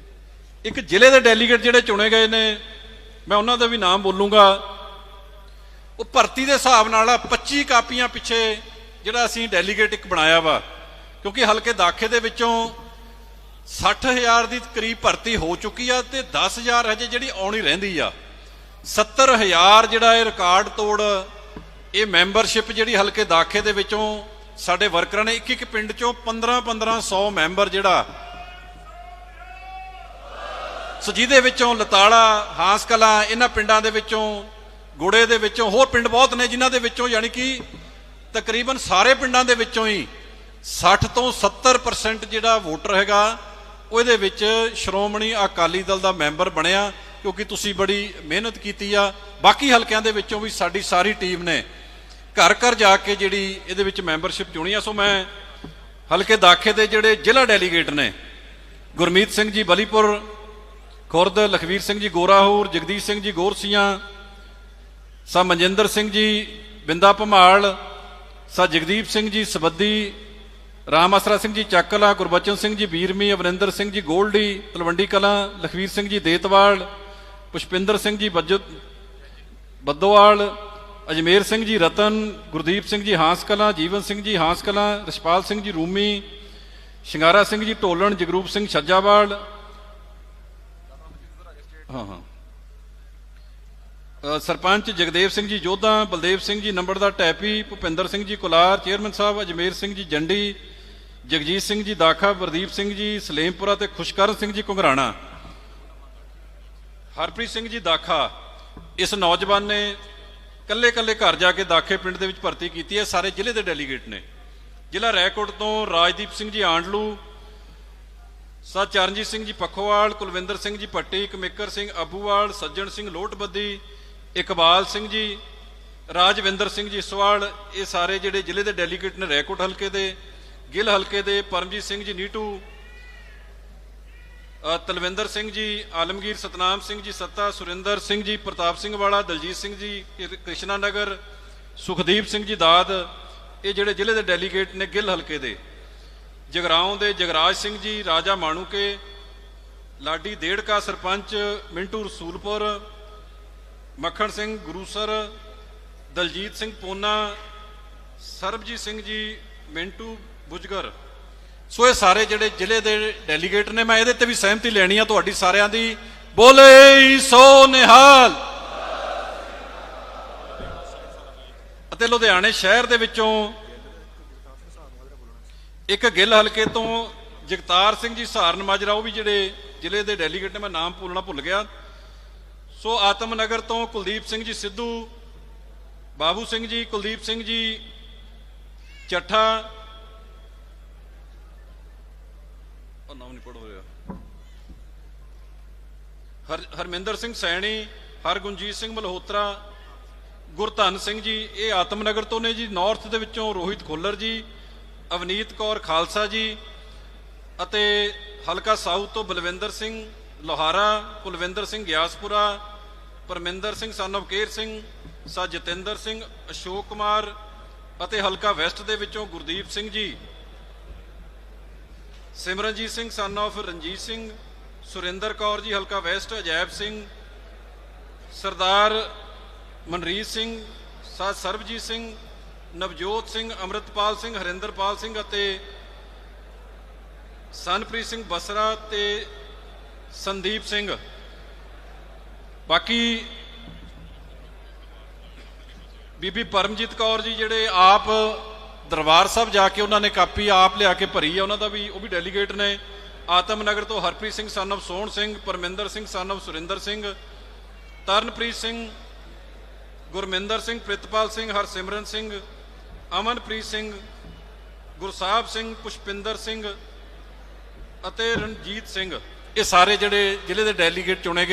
ਇੱਕ ਜ਼ਿਲ੍ਹੇ ਦੇ ਡੈਲੀਗੇਟ ਜਿਹੜੇ ਚੁਣੇ ਗਏ ਨੇ ਮੈਂ ਉਹਨਾਂ ਦਾ ਵੀ ਨਾਮ ਬੋਲੂੰਗਾ। ਉਹ ਭਰਤੀ ਦੇ ਹਿਸਾਬ ਨਾਲ ਆ, 25 ਕਾਪੀਆਂ ਪਿੱਛੇ ਜਿਹੜਾ ਅਸੀਂ ਡੈਲੀਗੇਟ ਇੱਕ ਬਣਾਇਆ ਵਾ। ਕਿਉਂਕਿ ਹਲਕੇ ਦਾਖੇ ਦੇ ਵਿੱਚੋਂ 60000 ਦੀ ਕਰੀਬ ਭਰਤੀ ਹੋ ਚੁੱਕੀ ਆ ਤੇ 10000 ਹਜੇ ਜਿਹੜੀ ਆਉਣੀ ਰਹਿੰਦੀ ਆ। 70000 ਜਿਹੜਾ ਇਹ ਰਿਕਾਰਡ ਤੋੜ ਇਹ ਮੈਂਬਰਸ਼ਿਪ ਜਿਹੜੀ ਹਲਕੇ ਦਾਖੇ ਦੇ ਵਿੱਚੋਂ ਸਾਡੇ ਵਰਕਰਾਂ ਨੇ ਇੱਕ ਇੱਕ ਪਿੰਡ ਚੋਂ 15 1500 ਮੈਂਬਰ ਜਿਹੜਾ ਸੋ ਜਿਹਦੇ ਵਿੱਚੋਂ ਲਤਾੜਾ, ਹਾਂਸਕਲਾ, ਇਹਨਾਂ ਪਿੰਡਾਂ ਦੇ ਵਿੱਚੋਂ, ਗੁੜੇ ਦੇ ਵਿੱਚੋਂ, ਹੋਰ ਪਿੰਡ ਬਹੁਤ ਨੇ ਜਿਨ੍ਹਾਂ ਦੇ ਵਿੱਚੋਂ ਯਾਨੀ ਕਿ ਤਕਰੀਬਨ ਸਾਰੇ ਪਿੰਡਾਂ ਦੇ ਵਿੱਚੋਂ ਹੀ 60 ਤੋਂ 70% ਜਿਹੜਾ ਵੋਟਰ ਹੈਗਾ ਉਹਦੇ ਵਿੱਚ ਸ਼੍ਰੋਮਣੀ ਅਕਾਲੀ ਦਲ ਦਾ ਮੈਂਬਰ ਬਣਿਆ, ਕਿਉਂਕਿ ਤੁਸੀਂ ਬੜੀ ਮਿਹਨਤ ਕੀਤੀ ਆ। ਬਾਕੀ ਹਲਕਿਆਂ ਦੇ ਵਿੱਚੋਂ ਵੀ ਸਾਡੀ ਸਾਰੀ ਟੀਮ ਨੇ ਘਰ ਘਰ ਜਾ ਕੇ ਜਿਹੜੀ ਇਹਦੇ ਵਿੱਚ ਮੈਂਬਰਸ਼ਿਪ ਚੁਣੀ ਆ। ਸੋ ਮੈਂ ਹਲਕੇ ਦਾਖੇ ਦੇ ਜਿਹੜੇ ਜ਼ਿਲ੍ਹਾ ਡੈਲੀਗੇਟ ਨੇ, ਗੁਰਮੀਤ ਸਿੰਘ ਜੀ ਬਲੀਪੁਰ ਖੁਰਦ ਲਖਵੀਰ ਸਿੰਘ ਜੀ ਗੋਰਾਹੂਰ ਜਗਦੀਸ਼ ਸਿੰਘ ਜੀ ਗੋਰਸੀਆਂ ਸਾ ਮਨਜਿੰਦਰ ਸਿੰਘ ਜੀ ਬਿੰਦਾ ਭਮਾਲ ਸਾ ਜਗਦੀਪ ਸਿੰਘ ਜੀ ਸਬੱਦੀ ਰਾਮ ਆਸਰਾ ਸਿੰਘ ਜੀ ਚੱਕਲਾ ਗੁਰਬਚਨ ਸਿੰਘ ਜੀ ਵੀਰਮੀ ਅਵਰਿੰਦਰ ਸਿੰਘ ਜੀ ਗੋਲਡੀ ਤਲਵੰਡੀ ਕਲਾਂ ਲਖਵੀਰ ਸਿੰਘ ਜੀ ਦੇਤਵਾਲ ਪੁਸ਼ਪਿੰਦਰ ਸਿੰਘ ਜੀ ਬੱਜੋ ਬੱਦੋਵਾਲ ਅਜਮੇਰ ਸਿੰਘ ਜੀ ਰਤਨ ਗੁਰਦੀਪ ਸਿੰਘ ਜੀ ਹਾਂਸ ਕਲਾਂ ਜੀਵਨ ਸਿੰਘ ਜੀ ਹਾਂਸ ਕਲਾਂ ਰਸ਼ਪਾਲ ਸਿੰਘ ਜੀ ਰੂਮੀ ਸ਼ਿੰਗਾਰਾ ਸਿੰਘ ਜੀ ਢੋਲਣ ਜਗਰੂਪ ਸਿੰਘ ਛੱਜਾਵਾਲ ਹਾਂ ਹਾਂ। ਸਰਪੰਚ ਜਗਦੇਵ ਸਿੰਘ ਜੀ ਜੋਧਾ, ਬਲਦੇਵ ਸਿੰਘ ਜੀ ਨੰਬਰਦਾਰ ਟੈਪੀ, ਭੁਪਿੰਦਰ ਸਿੰਘ ਜੀ ਕੁਲਾਰ, ਚੇਅਰਮੈਨ ਸਾਹਿਬ ਅਜਮੇਰ ਸਿੰਘ ਜੀ ਜੰਡੀ, ਜਗਜੀਤ ਸਿੰਘ ਜੀ ਦਾਖਾ, ਵਰਦੀਪ ਸਿੰਘ ਜੀ ਸਲੇਮਪੁਰਾ ਤੇ ਖੁਸ਼ਕਰਨ ਸਿੰਘ ਜੀ ਘੁੰਗਰਾਣਾ ਹਰਪ੍ਰੀਤ ਸਿੰਘ ਜੀ ਦਾਖਾ, ਇਸ ਨੌਜਵਾਨ ਨੇ ਕੱਲੇ ਕੱਲੇ ਘਰ ਜਾ ਕੇ ਦਾਖੇ ਪਿੰਡ ਦੇ ਵਿੱਚ ਭਰਤੀ ਕੀਤੀ ਹੈ, ਸਾਰੇ ਜ਼ਿਲ੍ਹੇ ਦੇ ਡੈਲੀਗੇਟ ਨੇ। ਜ਼ਿਲ੍ਹਾ ਰੈਕੋਟ ਤੋਂ ਰਾਜਦੀਪ ਸਿੰਘ ਜੀ ਆਂਡਲੂ ਸਾ ਚਰਨਜੀਤ ਸਿੰਘ ਜੀ ਪੱਖੋਵਾਲ, ਕੁਲਵਿੰਦਰ ਸਿੰਘ ਜੀ ਭੱਟੀ, ਕਮੇਕਰ ਸਿੰਘ ਅਬੂਵਾਲ, ਸੱਜਣ ਸਿੰਘ ਲੋਟਬੱਦੀ, ਇਕਬਾਲ ਸਿੰਘ ਜੀ, ਰਾਜਵਿੰਦਰ ਸਿੰਘ ਜੀ ਸਵਾਲ ਇਹ ਸਾਰੇ ਜਿਹੜੇ ਜ਼ਿਲ੍ਹੇ ਦੇ ਡੈਲੀਗੇਟ ਨੇ ਰੈਕੋਟ ਹਲਕੇ ਦੇ, ਗਿੱਲ ਹਲਕੇ ਦੇ, ਪਰਮਜੀਤ ਸਿੰਘ ਜੀ ਨੀਟੂ ਤਲਵਿੰਦਰ ਸਿੰਘ ਜੀ, ਆਲਮਗੀਰ ਸਤਨਾਮ ਸਿੰਘ ਜੀ ਸੱਤਾ, ਸੁਰਿੰਦਰ ਸਿੰਘ ਜੀ, ਪ੍ਰਤਾਪ ਸਿੰਘ ਵਾਲਾ, ਦਲਜੀਤ ਸਿੰਘ ਜੀ ਕ੍ਰਿਸ਼ਨਾ ਨਗਰ, ਸੁਖਦੀਪ ਸਿੰਘ ਜੀ ਦਾਦ, ਇਹ ਜਿਹੜੇ ਜ਼ਿਲ੍ਹੇ ਦੇ ਡੈਲੀਗੇਟ ਨੇ ਗਿੱਲ ਹਲਕੇ ਦੇ। ਜਗਰਾਉਂ ਦੇ ਜਗਰਾਜ ਸਿੰਘ ਜੀ, ਰਾਜਾ ਮਾਣੂਕੇ, ਲਾਡੀ ਦੇੜਕਾ ਸਰਪੰਚ, ਮਿੰਟੂ ਰਸੂਲਪੁਰ, ਮੱਖਣ ਸਿੰਘ ਗੁਰੂਸਰ, ਦਲਜੀਤ ਸਿੰਘ ਪੋਨਾ, ਸਰਬਜੀਤ ਸਿੰਘ ਜੀ, ਮਿੰਟੂ ਬੁਜਗਰ। ਸੋ ਇਹ ਸਾਰੇ ਜਿਹੜੇ ਜ਼ਿਲ੍ਹੇ ਦੇ ਡੈਲੀਗੇਟ ਨੇ, ਮੈਂ ਇਹਦੇ ਤੇ ਵੀ ਸਹਿਮਤੀ ਲੈਣੀ ਆ ਤੁਹਾਡੀ ਸਾਰਿਆਂ ਦੀ। ਬੋਲੇ ਸੋ ਨਿਹਾਲ। ਅਤੇ ਲੁਧਿਆਣੇ ਸ਼ਹਿਰ ਦੇ ਵਿੱਚੋਂ ਇੱਕ ਗਿੱਲ ਹਲਕੇ ਤੋਂ ਜਗਤਾਰ ਸਿੰਘ ਜੀ ਸਹਾਰਨ ਮਾਜਰਾ ਉਹ ਵੀ ਜਿਹੜੇ ਜ਼ਿਲ੍ਹੇ ਦੇ ਡੈਲੀਗੇਟ ਨੇ, ਮੈਂ ਨਾਮ ਭੁੱਲਣਾ ਭੁੱਲ ਗਿਆ। ਸੋ ਆਤਮ ਨਗਰ ਤੋਂ ਕੁਲਦੀਪ ਸਿੰਘ ਜੀ ਸਿੱਧੂ, ਬਾਬੂ ਸਿੰਘ ਜੀ, ਕੁਲਦੀਪ ਸਿੰਘ ਜੀ ਚੱਠਾ। ਉਹ ਨਾਮ ਨਹੀਂ ਪੜ ਰਿਹਾ ਹਰ, ਹਰਮਿੰਦਰ ਸਿੰਘ ਸੈਣੀ ਹਰਗੁੰਜੀਤ ਸਿੰਘ ਮਲਹੋਤਰਾ, ਗੁਰਧਨ ਸਿੰਘ ਜੀ, ਇਹ ਆਤਮ ਨਗਰ ਤੋਂ ਨੇ ਜੀ। ਨਾਰਥ ਦੇ ਵਿੱਚੋਂ ਰੋਹਿਤ ਖੋਲਰ ਜੀ ਅਵਨੀਤ ਕੌਰ ਖਾਲਸਾ ਜੀ ਅਤੇ ਹਲਕਾ ਸਾਊਥ ਤੋਂ ਬਲਵਿੰਦਰ ਸਿੰਘ ਲੋਹਾਰਾ, ਕੁਲਵਿੰਦਰ ਸਿੰਘ ਗਿਆਸਪੁਰਾ, ਪਰਮਿੰਦਰ ਸਿੰਘ ਸਨਵ ਕੇਰ ਸਿੰਘ, ਸਾ ਜਤਿੰਦਰ ਸਿੰਘ, ਅਸ਼ੋਕ ਕੁਮਾਰ ਅਤੇ ਹਲਕਾ ਵੈਸਟ ਦੇ ਵਿੱਚੋਂ ਗੁਰਦੀਪ ਸਿੰਘ ਜੀ, ਸਿਮਰਨਜੀਤ ਸਿੰਘ ਸਨ of ਰਣਜੀਤ ਸਿੰਘ, ਸੁਰਿੰਦਰ ਕੌਰ ਜੀ, ਹਲਕਾ ਵੈਸਟ, ਅਜੈਬ ਸਿੰਘ, ਸਰਦਾਰ ਮਨਰੀਤ ਸਿੰਘ, ਸਾ ਸਰਬਜੀਤ ਸਿੰਘ ਨਵਜੋਤ ਸਿੰਘ, ਅਮਰਿਤਪਾਲ ਸਿੰਘ, ਹਰਿੰਦਰਪਾਲ ਸਿੰਘ ਅਤੇ ਸਨਪ੍ਰੀਤ ਸਿੰਘ ਬਸਰਾ ਤੇ ਸੰਦੀਪ ਸਿੰਘ। ਬਾਕੀ ਬੀਬੀ ਪਰਮਜੀਤ ਕੌਰ ਜੀ ਜਿਹੜੇ ਆਪ ਦਰਬਾਰ ਸਾਹਿਬ ਜਾ ਕੇ ਉਹਨਾਂ ਨੇ ਕਾਪੀ ਆਪ ਲਿਆ ਕੇ ਭਰੀ ਆ, ਉਹਨਾਂ ਦਾ ਵੀ ਉਹ ਵੀ ਡੈਲੀਗੇਟ ਨੇ। ਆਤਮ ਨਗਰ ਤੋਂ ਹਰਪ੍ਰੀਤ ਸਿੰਘ, ਸਨ of Sohan Singh, Parminder Singh, son of Surinder Singh, Taranpreet Singh, Gurminder Singh, Pritpal Singh, Harsimran Singh Amanpreet Singh, Gursahib Singh, Pushpinder Singh ਅਤੇ ਰਣਜੀਤ ਸਿੰਘ। ਇਹ ਸਾਰੇ ਜਿਹੜੇ ਜ਼ਿਲ੍ਹੇ ਦੇ ਡੈਲੀਗੇਟ ਚੁਣੇ ਗਏ